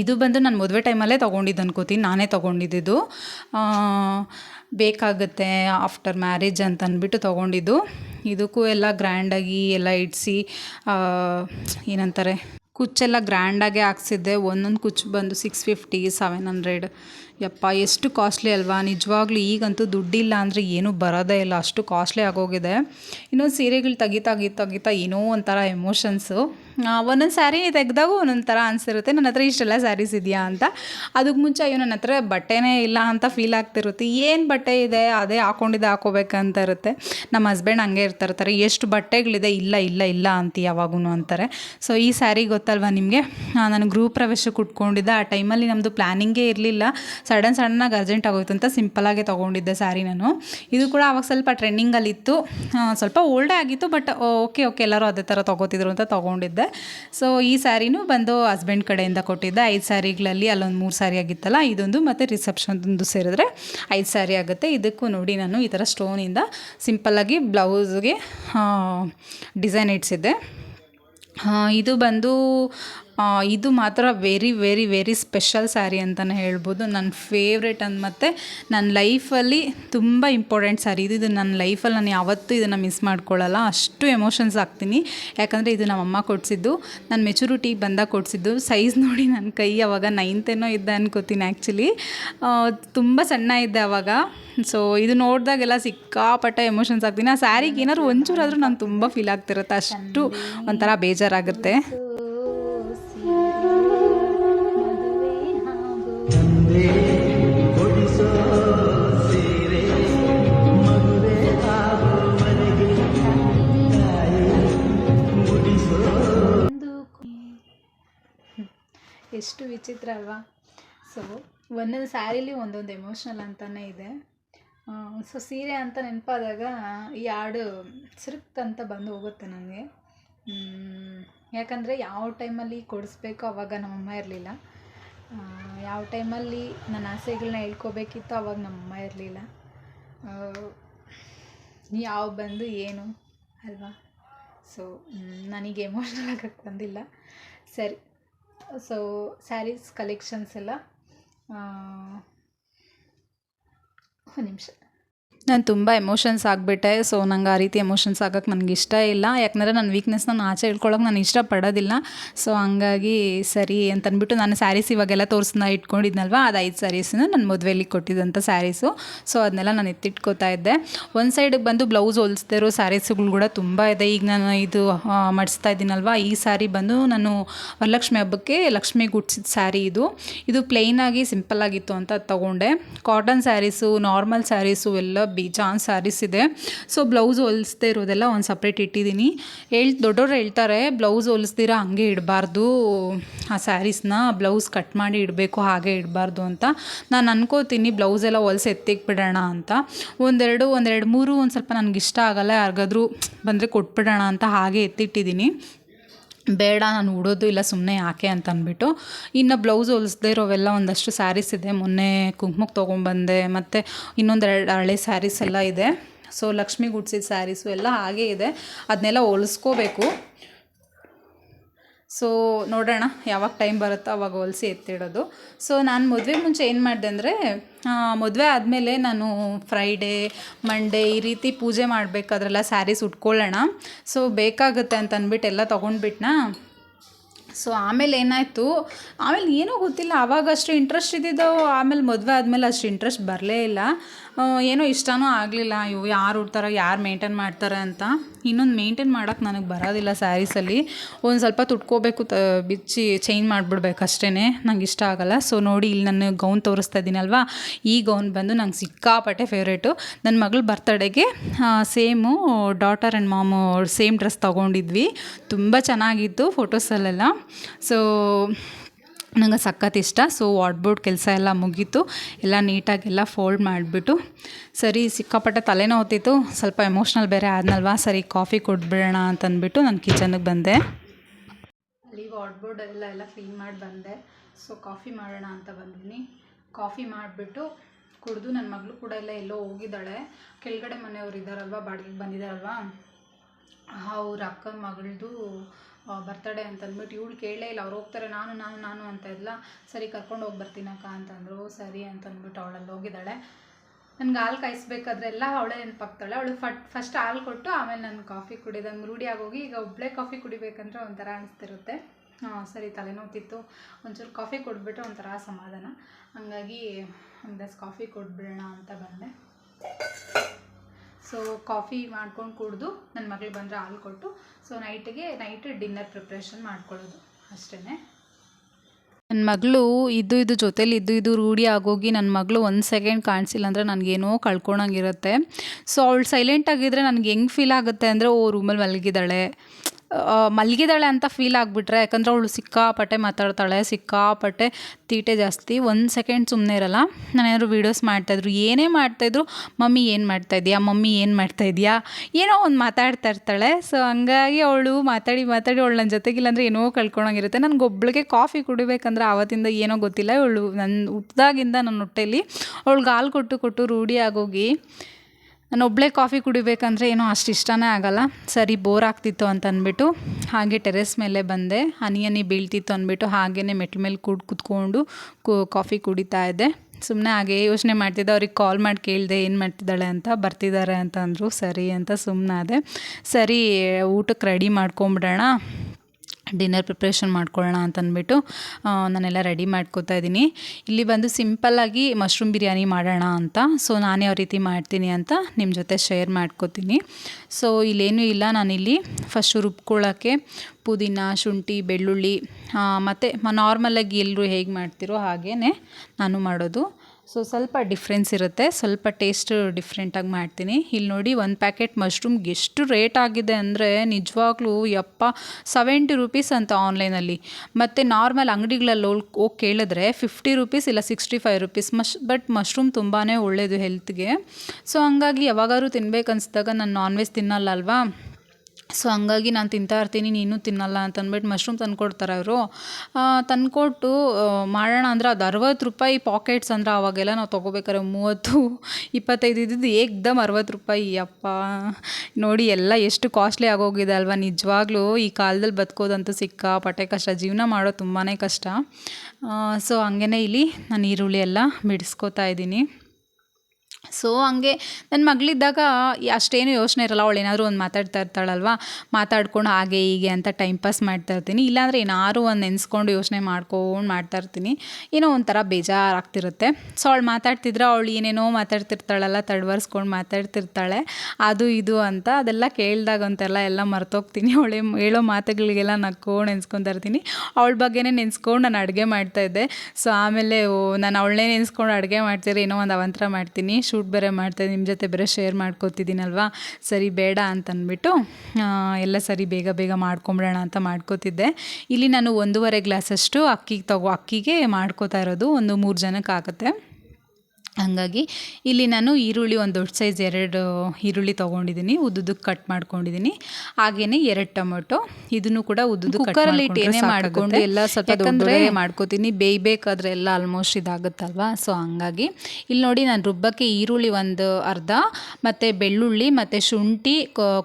ಇದು ಬಂದು ನಾನು ಮದುವೆ ಟೈಮಲ್ಲೇ ತೊಗೊಂಡಿದ್ದು ಅನ್ಕೋತೀನಿ, ನಾನೇ ತೊಗೊಂಡಿದ್ದು ಬೇಕಾಗುತ್ತೆ ಆಫ್ಟರ್ ಮ್ಯಾರೇಜ್ ಅಂತ ಅಂದ್ಬಿಟ್ಟು ತೊಗೊಂಡಿದ್ದು. ಇದಕ್ಕೂ ಎಲ್ಲ ಗ್ರ್ಯಾಂಡಾಗಿ ಎಲ್ಲ ಇಡಿಸಿ ಏನಂತಾರೆ, ಕುಚ್ಚೆಲ್ಲ ಗ್ರ್ಯಾಂಡಾಗೆ ಹಾಕ್ಸಿದ್ದೆ. ಒಂದೊಂದು ಕುಚ್ಚು ಬಂದು ಸಿಕ್ಸ್ ಫಿಫ್ಟಿ ಸೆವೆನ್ ಹಂಡ್ರೆಡ್ ಯಪ್ಪ, ಎಷ್ಟು ಕಾಸ್ಟ್ಲಿ ಅಲ್ವಾ? ನಿಜವಾಗ್ಲೂ ಈಗಂತೂ ದುಡ್ಡಿಲ್ಲ ಅಂದರೆ ಏನೂ ಬರೋದೇ ಇಲ್ಲ. ಅಷ್ಟು ಕಾಸ್ಟ್ಲಿ ಆಗೋಗಿದೆ. ಇನ್ನೊಂದು ಸೀರೆಗಳು ತೆಗಿತಾ ತೆಗಿತಾ ತೆಗಿತಾ ಏನೋ ಒಂಥರ ಎಮೋಷನ್ಸು ಒಂದೊಂದು ಸ್ಯಾರಿ ತೆಗೆದಾಗ ಒಂದೊಂದು ಥರ ಅನಿಸಿರುತ್ತೆ. ನನ್ನ ಹತ್ರ ಇಷ್ಟೆಲ್ಲ ಸ್ಯಾರೀಸ್ ಇದೆಯಾ ಅಂತ. ಅದಕ್ಕೆ ಮುಂಚೆ ಅಯ್ಯೋ ನನ್ನ ಹತ್ರ ಬಟ್ಟೆನೇ ಇಲ್ಲ ಅಂತ ಫೀಲ್ ಆಗ್ತಿರುತ್ತೆ. ಏನು ಬಟ್ಟೆ ಇದೆ ಅದೇ ಹಾಕೊಂಡಿದ್ದೆ ಹಾಕೋಬೇಕಂತ ಇರುತ್ತೆ. ನಮ್ಮ ಹಸ್ಬೆಂಡ್ ಹಂಗೆ ಇರ್ತಾರೆ. ಎಷ್ಟು ಬಟ್ಟೆಗಳಿದೆ? ಇಲ್ಲ ಇಲ್ಲ ಇಲ್ಲ ಅಂತ ಯಾವಾಗೂ ಅಂತಾರೆ. ಸೊ ಈ ಸ್ಯಾರಿ ಗೊತ್ತಲ್ವಾ ನಿಮಗೆ? ನಾನು ಗೃಹ ಪ್ರವೇಶಕ್ಕೆ ಉಟ್ಕೊಂಡಿದ್ದೆ. ಆ ಟೈಮಲ್ಲಿ ನಮ್ಮದು ಪ್ಲ್ಯಾನಿಂಗೇ ಇರಲಿಲ್ಲ. ಸಡನ್ ಸಡನ್ನಾಗಿ ಅರ್ಜೆಂಟ್ ಆಗೋಯ್ತು ಅಂತ ಸಿಂಪಲಾಗೆ ತೊಗೊಂಡಿದ್ದೆ ಸ್ಯಾರಿ ನಾನು. ಇದು ಕೂಡ ಅವಾಗ ಸ್ವಲ್ಪ ಟ್ರೆಂಡಿಂಗಲ್ಲಿತ್ತು ಸ್ವಲ್ಪ ಓಲ್ಡೇ ಆಗಿತ್ತು ಬಟ್ ಓಕೆ ಓಕೆ ಎಲ್ಲರೂ ಅದೇ ಥರ ತೊಗೋತಿದ್ರು ಅಂತ ತೊಗೊಂಡಿದ್ದೆ. ಸೊ ಈ ಸ್ಯಾರಿನೂ ಬಂದು ಹಸ್ಬೆಂಡ್ ಕಡೆಯಿಂದ ಕೊಟ್ಟಿದ್ದೆ. ಐದು ಸ್ಯಾರಿಗಳಲ್ಲಿ ಅಲ್ಲೊಂದು ಮೂರು ಸ್ಯಾರಿ ಆಗಿತ್ತಲ್ಲ, ಇದೊಂದು ಮತ್ತು ರಿಸೆಪ್ಷನ್ದೊಂದು ಸೇರಿದ್ರೆ ಐದು ಸ್ಯಾರಿ ಆಗುತ್ತೆ. ಇದಕ್ಕೂ ನೋಡಿ ನಾನು ಈ ಥರ ಸ್ಟೋನಿಂದ ಸಿಂಪಲ್ಲಾಗಿ ಬ್ಲೌಸ್ಗೆ ಡಿಸೈನ್ ಇಡ್ಸಿದ್ದೆ ಇದು ಬಂದು ಇದು ಮಾತ್ರ very very very special sari ಅಂತಲೇ ಹೇಳ್ಬೋದು. ನನ್ನ ಫೇವ್ರೆಟ್ ಅಂದ ಮತ್ತು ನನ್ನ ಲೈಫಲ್ಲಿ ತುಂಬ ಇಂಪಾರ್ಟೆಂಟ್ ಸ್ಯಾರಿ ಇದು ಇದು ನನ್ನ ಲೈಫಲ್ಲಿ ನಾನು ಯಾವತ್ತೂ ಇದನ್ನು ಮಿಸ್ ಮಾಡ್ಕೊಳ್ಳಲ್ಲ. ಅಷ್ಟು ಎಮೋಷನ್ಸ್ ಆಗ್ತೀನಿ ಯಾಕಂದರೆ ಇದು ನಮ್ಮಮ್ಮ ಕೊಡಿಸಿದ್ದು. ನನ್ನ ಮೆಚುರಿಟಿ ಬಂದಾಗ ಕೊಡಿಸಿದ್ದು. ಸೈಜ್ ನೋಡಿ ನನ್ನ ಕೈ ಅವಾಗ ನೈನ್ತೇನೋ ಇದ್ದ ಅನ್ಕೋತೀನಿ ಆ್ಯಕ್ಚುಲಿ ತುಂಬ ಸಣ್ಣ ಇದ್ದೆ ಅವಾಗ. ಸೊ ಇದು ನೋಡಿದಾಗೆಲ್ಲ ಸಿಕ್ಕಾಪಟ್ಟೆ ಎಮೋಷನ್ಸ್ ಆಗ್ತೀನಿ ಆ ಸ್ಯಾರಿಗೆ ಏನಾದ್ರು ಒಂಚೂರಾದರೂ ನಂಗೆ ತುಂಬ ಫೀಲ್ ಆಗ್ತಿರುತ್ತೆ. ಅಷ್ಟು ಒಂಥರ ಬೇಜಾರಾಗುತ್ತೆ. ಎಷ್ಟು ವಿಚಿತ್ರ ಅಲ್ವಾ? ಸೊ ಒಂದೊಂದು ಸ್ಯಾರಿಲಿ ಒಂದೊಂದು ಎಮೋಷ್ನಲ್ ಅಂತಲೇ ಇದೆ. ಸೊ ಸೀರೆ ಅಂತ ನೆನಪಾದಾಗ ಈ ಹಾಡು ಸಿರುಕ್ಕಂತ ಬಂದು ಹೋಗುತ್ತೆ ನನಗೆ. ಯಾಕಂದರೆ ಯಾವ ಟೈಮಲ್ಲಿ ಕೊಡಿಸ್ಬೇಕೋ ಅವಾಗ ನಮ್ಮಮ್ಮ ಇರಲಿಲ್ಲ. ಯಾವ ಟೈಮಲ್ಲಿ ನನ್ನ ಆಸೆಗಳನ್ನ ಹೇಳ್ಕೊಬೇಕಿತ್ತು ಅವಾಗ ನಮ್ಮಮ್ಮ ಇರಲಿಲ್ಲ. ಯಾವ ಬಂದು ಏನು ಅಲ್ವಾ? ಸೊ ನನಗೆ ಎಮೋಷ್ನಲ್ ಆಗಕ್ಕೆ ಬಂದಿಲ್ಲ. ಸರಿ. ಸೊ ಸ್ಯಾರೀಸ್ ಕಲೆಕ್ಷನ್ಸ್ ಎಲ್ಲ ಒಂದು ನಿಮಿಷ. ನಾನು ತುಂಬ ಎಮೋಷನ್ಸ್ ಆಗಿಬಿಟ್ಟೆ. ಸೊ ನಂಗೆ ಆ ರೀತಿ ಎಮೋಷನ್ಸ್ ಆಗೋಕ್ಕೆ ನನಗೆ ಇಷ್ಟ ಇಲ್ಲ. ಯಾಕಂದರೆ ನನ್ನ ವೀಕ್ನೆಸ್ ನಾನು ಆಚೆ ಇಟ್ಕೊಳ್ಳೋಕೆ ನಾನು ಇಷ್ಟಪಡೋದಿಲ್ಲ ಸೊ ಹಂಗಾಗಿ ಸರಿ ಅಂತಂದ್ಬಿಟ್ಟು ನಾನು ಸ್ಯಾರೀಸ್ ಇವಾಗೆಲ್ಲ ತೋರಿಸ್ನ ಇಟ್ಕೊಂಡಿದ್ನಲ್ವ? ಅದು ಐದು ಸ್ಯಾರೀಸನ್ನು ನನ್ನ ಮದುವೆಯಲ್ಲಿ ಕೊಟ್ಟಿದ್ದಂಥ ಸ್ಯಾರೀಸು ಸೊ ಅದನ್ನೆಲ್ಲ ನಾನು ಎತ್ತಿಟ್ಕೋತಾ ಇದ್ದೆ. ಒಂದು ಸೈಡಿಗೆ ಬಂದು ಬ್ಲೌಸ್ ಹೊಲಿಸ್ದೇ ಇರೋ ಸ್ಯಾರೀಸ್ಗಳು ಕೂಡ ತುಂಬ ಇದೆ. ಈಗ ನಾನು ಇದು ಮಡಿಸ್ತಾ ಇದ್ದೀನಲ್ವ? ಈ ಸ್ಯಾರಿ ಬಂದು ನಾನು ವರಲಕ್ಷ್ಮಿ ಹಬ್ಬಕ್ಕೆ ಲಕ್ಷ್ಮಿ ಗುಡ್ಸಿದ ಸ್ಯಾರಿ ಇದು. ಇದು ಪ್ಲೈನಾಗಿ ಸಿಂಪಲ್ ಆಗಿತ್ತು ಅಂತ ತಗೊಂಡೆ. ಕಾಟನ್ ಸ್ಯಾರೀಸು ನಾರ್ಮಲ್ ಸ್ಯಾರೀಸು ಎಲ್ಲ ಬೇಜಾನ್ ಸ್ಯಾರೀಸ್ ಇದೆ. ಸೊ ಬ್ಲೌಸ್ ಹೊಲಿಸ್ದೇ ಇರೋದೆಲ್ಲ ಒಂದು ಸಪ್ರೇಟ್ ಇಟ್ಟಿದ್ದೀನಿ ಹೇಳ್, ದೊಡ್ಡವ್ರು ಹೇಳ್ತಾರೆ ಬ್ಲೌಸ್ ಹೊಲಿಸ್ದಿರ ಹಂಗೆ ಇಡಬಾರ್ದು. ಆ ಸ್ಯಾರೀಸ್ನ ಬ್ಲೌಸ್ ಕಟ್ ಮಾಡಿ ಇಡಬೇಕು, ಹಾಗೆ ಇಡಬಾರ್ದು ಅಂತ. ನಾನು ಅನ್ಕೋತೀನಿ ಬ್ಲೌಸ್ ಎಲ್ಲ ಹೊಲ್ಸಿ ಎತ್ತಿಗೆ ಬಿಡೋಣ ಅಂತ. ಒಂದೆರಡು ಒಂದೆರಡು ಮೂರು ಒಂದು ಸ್ವಲ್ಪ ನನಗಿಷ್ಟ ಆಗಲ್ಲ, ಯಾರಿಗಾದ್ರೂ ಬಂದರೆ ಕೊಟ್ಬಿಡೋಣ ಅಂತ ಹಾಗೆ ಎತ್ತಿಟ್ಟಿದ್ದೀನಿ ಬೇಡ, ನಾನು ಉಡೋದು ಇಲ್ಲ ಸುಮ್ಮನೆ ಯಾಕೆ ಅಂತ ಅಂದ್ಬಿಟ್ಟು, ಇನ್ನು ಬ್ಲೌಸ್ ಹೊಲಿಸ್ದೇ ಇರೋವೆಲ್ಲ ಒಂದಷ್ಟು ಸ್ಯಾರೀಸ್ ಇದೆ. ಮೊನ್ನೆ ಕುಂಕುಮಕ್ಕೆ ತೊಗೊಂಬಂದೆ, ಮತ್ತು ಇನ್ನೊಂದೆರಡು ಹಳೆ ಸ್ಯಾರೀಸ್ ಎಲ್ಲ ಇದೆ. ಸೊ ಲಕ್ಷ್ಮಿ ಗುಡ್ಸಿದ ಸ್ಯಾರೀಸು ಎಲ್ಲ ಹಾಗೇ ಇದೆ. ಅದನ್ನೆಲ್ಲ ಹೊಲಿಸ್ಕೋಬೇಕು. ಸೊ ನೋಡೋಣ ಯಾವಾಗ ಟೈಮ್ ಬರುತ್ತೋ ಅವಾಗ ಹೋಲಿಸಿ ಎತ್ತಿಡೋದು. ಸೊ ನಾನು ಮದುವೆ ಮುಂಚೆ ಏನು ಮಾಡಿದೆ ಅಂದರೆ ಮದುವೆ ಆದಮೇಲೆ ನಾನು ಫ್ರೈಡೇ ಮಂಡೇ ಈ ರೀತಿ ಪೂಜೆ ಮಾಡಬೇಕಾದ್ರೆಲ್ಲ ಸ್ಯಾರೀಸ್ ಉಟ್ಕೊಳ್ಳೋಣ. ಸೊ ಬೇಕಾಗುತ್ತೆ ಅಂತ ಅಂದ್ಬಿಟ್ಟು ಎಲ್ಲ ತೊಗೊಂಡ್ಬಿಟ್ನಾ? ಸೊ ಆಮೇಲೆ ಏನಾಯಿತು? ಆಮೇಲೆ ಏನೂ ಗೊತ್ತಿಲ್ಲ. ಅವಾಗ ಅಷ್ಟು ಇಂಟ್ರೆಸ್ಟ್ ಇದ್ದಿದ್ದು, ಆಮೇಲೆ ಮದುವೆ ಆದಮೇಲೆ ಅಷ್ಟು ಇಂಟ್ರೆಸ್ಟ್ ಬರಲೇ ಇಲ್ಲ. ಏನೋ ಇಷ್ಟನೂ ಆಗಲಿಲ್ಲ. ಇವು ಯಾರು ಉಡ್ತಾರೆ, ಯಾರು ಮೇಂಟೈನ್ ಮಾಡ್ತಾರೆ ಅಂತ. ಇನ್ನೊಂದು ಮೇಂಟೈನ್ ಮಾಡೋಕ್ಕೆ ನನಗೆ ಬರೋದಿಲ್ಲ ಸ್ಯಾರೀಸಲ್ಲಿ ಒಂದು ಸ್ವಲ್ಪ ತುಟ್ಕೋಬೇಕು ತ, ಬಿಚ್ಚಿ ಚೇಂಜ್ ಮಾಡಿಬಿಡ್ಬೇಕು ಅಷ್ಟೇ ನಂಗೆ ಇಷ್ಟ ಆಗಲ್ಲ. ಸೊ ನೋಡಿ, ಇಲ್ಲಿ ನಾನು ಗೌನ್ ತೋರಿಸ್ತಾ ಇದ್ದೀನಲ್ವಾ ಈ ಗೌನ್ ಬಂದು ನಂಗೆ ಸಿಕ್ಕಾಪಟ್ಟೆ ಫೇವ್ರೇಟು ನನ್ನ ಮಗಳು ಬರ್ತಡೆಗೆ same daughter and ಮಾಮು same dress ತೊಗೊಂಡಿದ್ವಿ. ತುಂಬ ಚೆನ್ನಾಗಿತ್ತು ಫೋಟೋಸಲ್ಲೆಲ್ಲ ಸೊ ನಂಗೆ ಸಖತ್ ಇಷ್ಟ. ಸೊ ವಾಟ್ಬೋರ್ಡ್ ಕೆಲಸ ಎಲ್ಲ ಮುಗೀತು. ಎಲ್ಲ ನೀಟಾಗೆಲ್ಲ ಫೋಲ್ಡ್ ಮಾಡಿಬಿಟ್ಟು, ಸರಿ, ಸಿಕ್ಕಾಪಟ್ಟೆ ತಲೆನೋತಿತ್ತು ಸ್ವಲ್ಪ ಎಮೋಷ್ನಲ್ ಬೇರೆ ಆದ್ನಲ್ವಾ? ಸರಿ ಕಾಫಿ ಕೊಟ್ಬಿಡೋಣ ಅಂತಂದ್ಬಿಟ್ಟು ನಾನು ಕಿಚನ್ಗೆ ಬಂದೆ. ಅಲ್ಲಿ ವಾಟ್ಬೋರ್ಡ್ ಎಲ್ಲ ಎಲ್ಲ ಕ್ಲೀನ್ ಮಾಡಿ ಬಂದೆ. ಸೊ ಕಾಫಿ ಮಾಡೋಣ ಅಂತ ಬಂದಿದ್ದೀನಿ ಕಾಫಿ ಮಾಡಿಬಿಟ್ಟು ಕುಡಿದು ನನ್ನ ಮಗಳು ಕೂಡ ಎಲ್ಲ ಎಲ್ಲೋ ಹೋಗಿದ್ದಾಳೆ. ಕೆಳಗಡೆ ಮನೆಯವ್ರು ಇದ್ದಾರಲ್ವ? ಬಾಡಿಗೆಗೆ ಬಂದಿದ್ದಾರಲ್ವಾ? ಅವ್ರ ಅಕ್ಕನ ಮಗಳದು ಬರ್ತಡೇ ಅಂತಂದ್ಬಿಟ್ಟು ಇವಳು ಕೇಳಲೇ ಇಲ್ಲ. ಅವ್ರು ಹೋಗ್ತಾರೆ, ನಾನು ನಾನು ನಾನು ಅಂತ ಇದ್ಲ. ಸರಿ, ಕರ್ಕೊಂಡು ಹೋಗಿ ಬರ್ತೀನಕ್ಕ ಅಂತಂದರು ಸರಿ ಅಂತಂದ್ಬಿಟ್ಟು ಅವಳಲ್ಲಿ ಹೋಗಿದ್ದಾಳೆ. ನನ್ಗೆ ಹಾಲು ಕಾಯಿಸ್ಬೇಕಾದ್ರೆಲ್ಲ ಅವಳೇ ನೆನಪಾಗ್ತಾಳೆ. ಅವಳು ಫಟ್ ಫಸ್ಟ್ ಹಾಲು ಕೊಟ್ಟು ಆಮೇಲೆ ನಾನು ಕಾಫಿ ಕುಡಿದಂಗೆ ರೂಢಿಯಾಗಿ ಹೋಗಿ ಈಗ ಒಬ್ಬಳೇ ಕಾಫಿ ಕುಡಿಬೇಕಂದ್ರೆ ಒಂಥರ ಅನಿಸ್ತಿರುತ್ತೆ. ಹಾಂ ಸರಿ ತಲೆನೋತಿತ್ತು ಒಂಚೂರು ಕಾಫಿ ಕೊಟ್ಬಿಟ್ರೆ ಒಂಥರ ಸಮಾಧಾನ. ಹಂಗಾಗಿ ಒಂದು ಕಾಫಿ ಕೊಟ್ಬಿಡೋಣ ಅಂತ ಬಂದೆ. ಸೊ ಕಾಫಿ ಮಾಡ್ಕೊಂಡು ಕುಡಿದು ನನ್ನ ಮಗಳು ಬಂದರೆ ಹಾಲು ಕೊಟ್ಟು ಸೊ ನೈಟಿಗೆ ನೈಟ್ ಡಿನ್ನರ್ ಪ್ರಿಪ್ರೇಷನ್ ಮಾಡ್ಕೊಳ್ಳೋದು ಅಷ್ಟೇ ನನ್ನ ಮಗಳು ಇದು ಇದು ಜೊತೇಲಿ ಇದ್ದು ಇದು ರೂಢಿ ಆಗೋಗಿ ನನ್ನ ಮಗಳು ಒಂದು ಸೆಕೆಂಡ್ ಕಾಣಿಸಿಲ್ಲ ಅಂದರೆ ನನಗೇನೋ ಕಳ್ಕೊಳಂಗಿರುತ್ತೆ ಸೊ ಅವಳು ಸೈಲೆಂಟಾಗಿದ್ದರೆ ನನಗೆ ಹೆಂಗೆ ಫೀಲ್ ಆಗುತ್ತೆ ಅಂದರೆ, ಓ ರೂಮಲ್ಲಿ ಮಲಗಿದ್ದಾಳೆ. ಆ, ಮಲಗಿದ್ದಾಳೆ ಅಂತ ಫೀಲ್ ಆಗಿಬಿಟ್ರೆ ಯಾಕಂದರೆ ಅವಳು ಸಿಕ್ಕಾಪಟ್ಟೆ ಮಾತಾಡ್ತಾಳೆ ಸಿಕ್ಕಾಪಟ್ಟೆ ತೀಟೆ ಜಾಸ್ತಿ. ಒಂದು ಸೆಕೆಂಡ್ ಸುಮ್ಮನೆ ಇರಲ್ಲ. ನಾನೇನಾದ್ರು ವೀಡಿಯೋಸ್ ಮಾಡ್ತಾಯಿದ್ರು ಏನೇ ಮಾಡ್ತಾಯಿದ್ರು ಮಮ್ಮಿ ಏನು ಮಾಡ್ತಾಯಿದ್ಯಾ ಮಮ್ಮಿ ಏನು ಮಾಡ್ತಾಯಿದ್ಯಾ ಏನೋ ಒಂದು ಮಾತಾಡ್ತಾ ಇರ್ತಾಳೆ. ಸೊ ಹಂಗಾಗಿ ಅವಳು ಮಾತಾಡಿ ಮಾತಾಡಿ ಅವಳು ನನ್ನ ಜೊತೆಗೆ ಅಂದರೆ ಏನೋ ಕಳ್ಕೊಳಂಗಿರುತ್ತೆ. ಗೊಬ್ಬಳಿಗೆ ಕಾಫಿ ಕುಡಿಬೇಕಂದ್ರೆ ಆವತ್ತಿಂದ ಏನೋ ಗೊತ್ತಿಲ್ಲ. ಇವಳು ನನ್ನ ಹುಟ್ಟಿದಾಗಿಂದ ನನ್ನ ಹೊಟ್ಟೆಲಿ ಅವಳು ಹಾಲು ಕೊಟ್ಟು ಕೊಟ್ಟು ರೂಢಿಯಾಗೋಗಿ ನಾನು ಒಬ್ಬಳೇ ಕಾಫಿ ಕುಡಿಬೇಕಂದ್ರೆ ಏನೋ ಅಷ್ಟು ಇಷ್ಟನೇ ಆಗಲ್ಲ. ಸರಿ ಬೋರ್ ಆಗ್ತಿತ್ತು ಅಂತ ಅಂದ್ಬಿಟ್ಟು ಹಾಗೆ ಟೆರೆಸ್ ಮೇಲೆ ಬಂದೆ. ಹನಿ ಹನಿ ಬೀಳ್ತಿತ್ತು ಅಂದ್ಬಿಟ್ಟು ಹಾಗೇ ಮೆಟ್ಲ ಮೇಲೆ ಕೂಡ್ ಕುತ್ಕೊಂಡು ಕಾಫಿ ಕುಡಿತಾ ಇದ್ದೆ. ಸುಮ್ಮನೆ ಹಾಗೆ ಯೋಚನೆ ಮಾಡ್ತಿದ್ದೆ, ಅವ್ರಿಗೆ ಕಾಲ್ ಮಾಡಿ ಕೇಳಿದೆ, ಏನು ಮಾಡ್ತಿದ್ದಾಳೆ ಅಂತ, ಬರ್ತಿದ್ದಾರೆ ಅಂತ ಅಂದರು. ಸರಿ ಅಂತ ಸುಮ್ಮನಾದೆ ಸರಿ, ಊಟಕ್ಕೆ ರೆಡಿ ಮಾಡ್ಕೊಂಬಿಡೋಣ. ಡಿನ್ನರ್ ಪ್ರಿಪ್ರೇಷನ್ ಮಾಡ್ಕೊಳ್ಳೋಣ ಅಂತ ಅಂದ್ಬಿಟ್ಟು ಆ, ನಾನೆಲ್ಲ ರೆಡಿ ಮಾಡ್ಕೋತಾ ಇದ್ದೀನಿ. ಇಲ್ಲಿ ಬಂದು ಸಿಂಪಲ್ಲಾಗಿ ಮಶ್ರೂಮ್ ಬಿರಿಯಾನಿ ಮಾಡೋಣ ಅಂತ. ಸೊ ನಾನು ಯಾವ ರೀತಿ ಮಾಡ್ತೀನಿ ಅಂತ ನಿಮ್ಮ ಜೊತೆ ಶೇರ್ ಮಾಡ್ಕೋತೀನಿ. ಸೊ ಇಲ್ಲೇನೂ ಇಲ್ಲ ನಾನಿಲ್ಲಿ ಫಸ್ಟು ರುಬ್ಕೊಳ್ಳೋಕ್ಕೆ ಪುದೀನ ಶುಂಠಿ ಬೆಳ್ಳುಳ್ಳಿ ಮತ್ತು ನಾರ್ಮಲಾಗಿ ಎಲ್ಲರೂ ಹೇಗೆ ಮಾಡ್ತಿರೋ ಹಾಗೇ ನಾನು ಮಾಡೋದು. ಸೊ ಸ್ವಲ್ಪ ಡಿಫ್ರೆನ್ಸ್ ಇರುತ್ತೆ. ಸ್ವಲ್ಪ ಟೇಸ್ಟ್ ಡಿಫ್ರೆಂಟಾಗಿ ಮಾಡ್ತೀನಿ. ಇಲ್ಲಿ ನೋಡಿ ಒಂದು ಪ್ಯಾಕೆಟ್ ಮಶ್ರೂಮ್ಗೆ ಎಷ್ಟು ರೇಟ್ ಆಗಿದೆ ಅಂದರೆ ನಿಜವಾಗ್ಲೂ ಯಪ್ಪ ಸೆವೆಂಟಿ ರುಪೀಸ್ ಅಂತ ಆನ್ಲೈನಲ್ಲಿ ಮತ್ತು ನಾರ್ಮಲ್ ಅಂಗಡಿಗಳಲ್ಲಿ ಹೋಗಿ ಕೇಳಿದ್ರೆ ಫಿಫ್ಟಿ ರುಪೀಸ್ ಇಲ್ಲ sixty five rupees mush but mushroom ತುಂಬಾ ಒಳ್ಳೆಯದು ಹೆಲ್ತ್ಗೆ ಸೊ ಹಂಗಾಗಿ ಯಾವಾಗಾದ್ರೂ ತಿನ್ಬೇಕು ಅನ್ಸಿದಾಗ ನಾನು ನಾನ್ ವೆಜ್ ತಿನ್ನಲ್ಲ ಅಲ್ವಾ? ಸೊ ಹಂಗಾಗಿ ನಾನು ತಿಂತಾ ಇರ್ತೀನಿ, ನೀನು ತಿನ್ನಲ್ಲ ಅಂತ ಅಂದ್ಬಿಟ್ಟು ಮಶ್ರೂಮ್ ತಂದುಕೊಡ್ತಾರೆ ಅವರು. ತಂದುಕೊಟ್ಟು ಮಾಡೋಣ ಅಂದ್ರೆ ಅದು ಅರವತ್ತು ರೂಪಾಯಿ ಪಾಕೆಟ್ಸ್ ಅಂದ್ರೆ ಅವಾಗೆಲ್ಲ ನಾವು ತೊಗೋಬೇಕಾದ್ರೆ ಮೂವತ್ತು, ಇಪ್ಪತ್ತೈದು ಇದ್ದಿದ್ದು ಏಕ್ದಮ್ ಅರವತ್ತು ರೂಪಾಯಿ ಅಪ್ಪ ನೋಡಿ ಎಲ್ಲ ಎಷ್ಟು ಕಾಸ್ಟ್ಲಿ ಆಗೋಗಿದೆ ಅಲ್ವಾ, ನಿಜವಾಗ್ಲೂ ಈ ಕಾಲದಲ್ಲಿ ಬದುಕೋದಂತೂ ಸಿಕ್ಕಾಪಟ್ಟೆ ಕಷ್ಟ, ಜೀವನ ಮಾಡೋದು ತುಂಬಾ ಕಷ್ಟ. ಸೊ ಹಂಗೆ ಇಲ್ಲಿ ನಾನು ಈರುಳ್ಳಿ ಎಲ್ಲ ಬಿಡಿಸ್ಕೋತಾ ಇದ್ದೀನಿ. ಸೊ ಹಂಗೆ ನನ್ನ ಮಗಳಿದ್ದಾಗ ಅಷ್ಟೇನು ಯೋಚನೆ ಇರಲ್ಲ. ಅವಳು ಏನಾದರೂ ಒಂದು ಮಾತಾಡ್ತಾ ಇರ್ತಾಳಲ್ವ? ಮಾತಾಡ್ಕೊಂಡು ಹಾಗೆ ಹೀಗೆ ಅಂತ ಟೈಮ್ ಪಾಸ್ ಮಾಡ್ತಾ ಇರ್ತೀನಿ. ಇಲ್ಲಾಂದರೆ ಏನಾದ್ರು ಒಂದು ನೆನೆಸ್ಕೊಂಡು ಯೋಚನೆ ಮಾಡ್ಕೊಂಡು ಮಾಡ್ತಾ ಇರ್ತೀನಿ. ಏನೋ ಒಂಥರ ಬೇಜಾರಾಗ್ತಿರುತ್ತೆ. ಸೊ ಅವಳು ಮಾತಾಡ್ತಿದ್ರೆ ಅವಳು ಏನೇನೋ ಮಾತಾಡ್ತಿರ್ತಾಳಲ್ಲ, ತಡವರ್ಸ್ಕೊಂಡು ಮಾತಾಡ್ತಿರ್ತಾಳೆ. ಅದು ಇದು ಅಂತ ಅದೆಲ್ಲ ಕೇಳಿದಾಗ ಅಂತೆಲ್ಲ ಎಲ್ಲ ಮರ್ತೋಗ್ತೀನಿ. ಅವಳೆ ಹೇಳೋ ಮಾತುಗಳಿಗೆಲ್ಲ ನಕ್ಕೊಂಡು ನೆನೆಸ್ಕೊತಾ ಇರ್ತೀನಿ. ಅವಳ ಬಗ್ಗೆನೇ ನೆನೆಸ್ಕೊಂಡು ನಾನು ಅಡುಗೆ ಮಾಡ್ತಾಯಿದ್ದೆ ಸೊ ಆಮೇಲೆ ನಾನು ಅವಳನ್ನೇ ನೆನೆಸ್ಕೊಂಡು ಅಡುಗೆ ಮಾಡ್ತಿದ್ರೆ ಏನೋ ಒಂದು ಅವಂತರ ಮಾಡ್ತೀನಿ. ಶೂಟ್ ಬೇರೆ ಮಾಡ್ತಾ ನಿಮ್ಮ ಜೊತೆ ಬೇರೆ ಶೇರ್ ಮಾಡ್ಕೋತಿದ್ದೀನಲ್ವಾ? ಸರಿ, ಬೇಡ ಅಂತಂದ್ಬಿಟ್ಟು ಎಲ್ಲ ಸರಿ, ಬೇಗ ಬೇಗ ಮಾಡ್ಕೊಂಬಿಡೋಣ ಅಂತ ಮಾಡ್ಕೋತಿದ್ದೆ. ಇಲ್ಲಿ ನಾನು ಒಂದೂವರೆ ಗ್ಲಾಸಷ್ಟು ಅಕ್ಕಿಗೆ ತಗೋ, ಅಕ್ಕಿಗೆ ಮಾಡ್ಕೋತಾ ಇರೋದು ಒಂದು ಮೂರು ಜನಕ್ಕೆ ಆಗುತ್ತೆ ಹಾಗಾಗಿ ಇಲ್ಲಿ ನಾನು ಈರುಳ್ಳಿ ಒಂದು ದೊಡ್ಡ ಸೈಜ್ ಎರಡು ಈರುಳ್ಳಿ ತೊಗೊಂಡಿದ್ದೀನಿ ಉದ್ದುದಕ್ಕೆ ಕಟ್ ಮಾಡ್ಕೊಂಡಿದ್ದೀನಿ ಹಾಗೇನೆ ಎರಡು ಟೊಮೊಟೊ ಇದನ್ನು ಕೂಡ ಉದ್ದುದು ಕುಕ್ಕರಲ್ಲಿ ಇಟ್ಟೇನೆ ಮಾಡ್ಕೊಂಡು ಎಲ್ಲ ಸ್ವಲ್ಪ ಯಾಕಂದರೆ ಮಾಡ್ಕೋತೀನಿ ಬೇಯಬೇಕಾದ್ರೆ ಎಲ್ಲ ಆಲ್ಮೋಸ್ಟ್ ಇದಾಗುತ್ತಲ್ವಾ? ಸೊ ಹಂಗಾಗಿ ಇಲ್ಲಿ ನೋಡಿ ನಾನು ರುಬ್ಬಕ್ಕೆ ಈರುಳ್ಳಿ ಒಂದು ಅರ್ಧ ಮತ್ತು ಬೆಳ್ಳುಳ್ಳಿ ಮತ್ತು ಶುಂಠಿ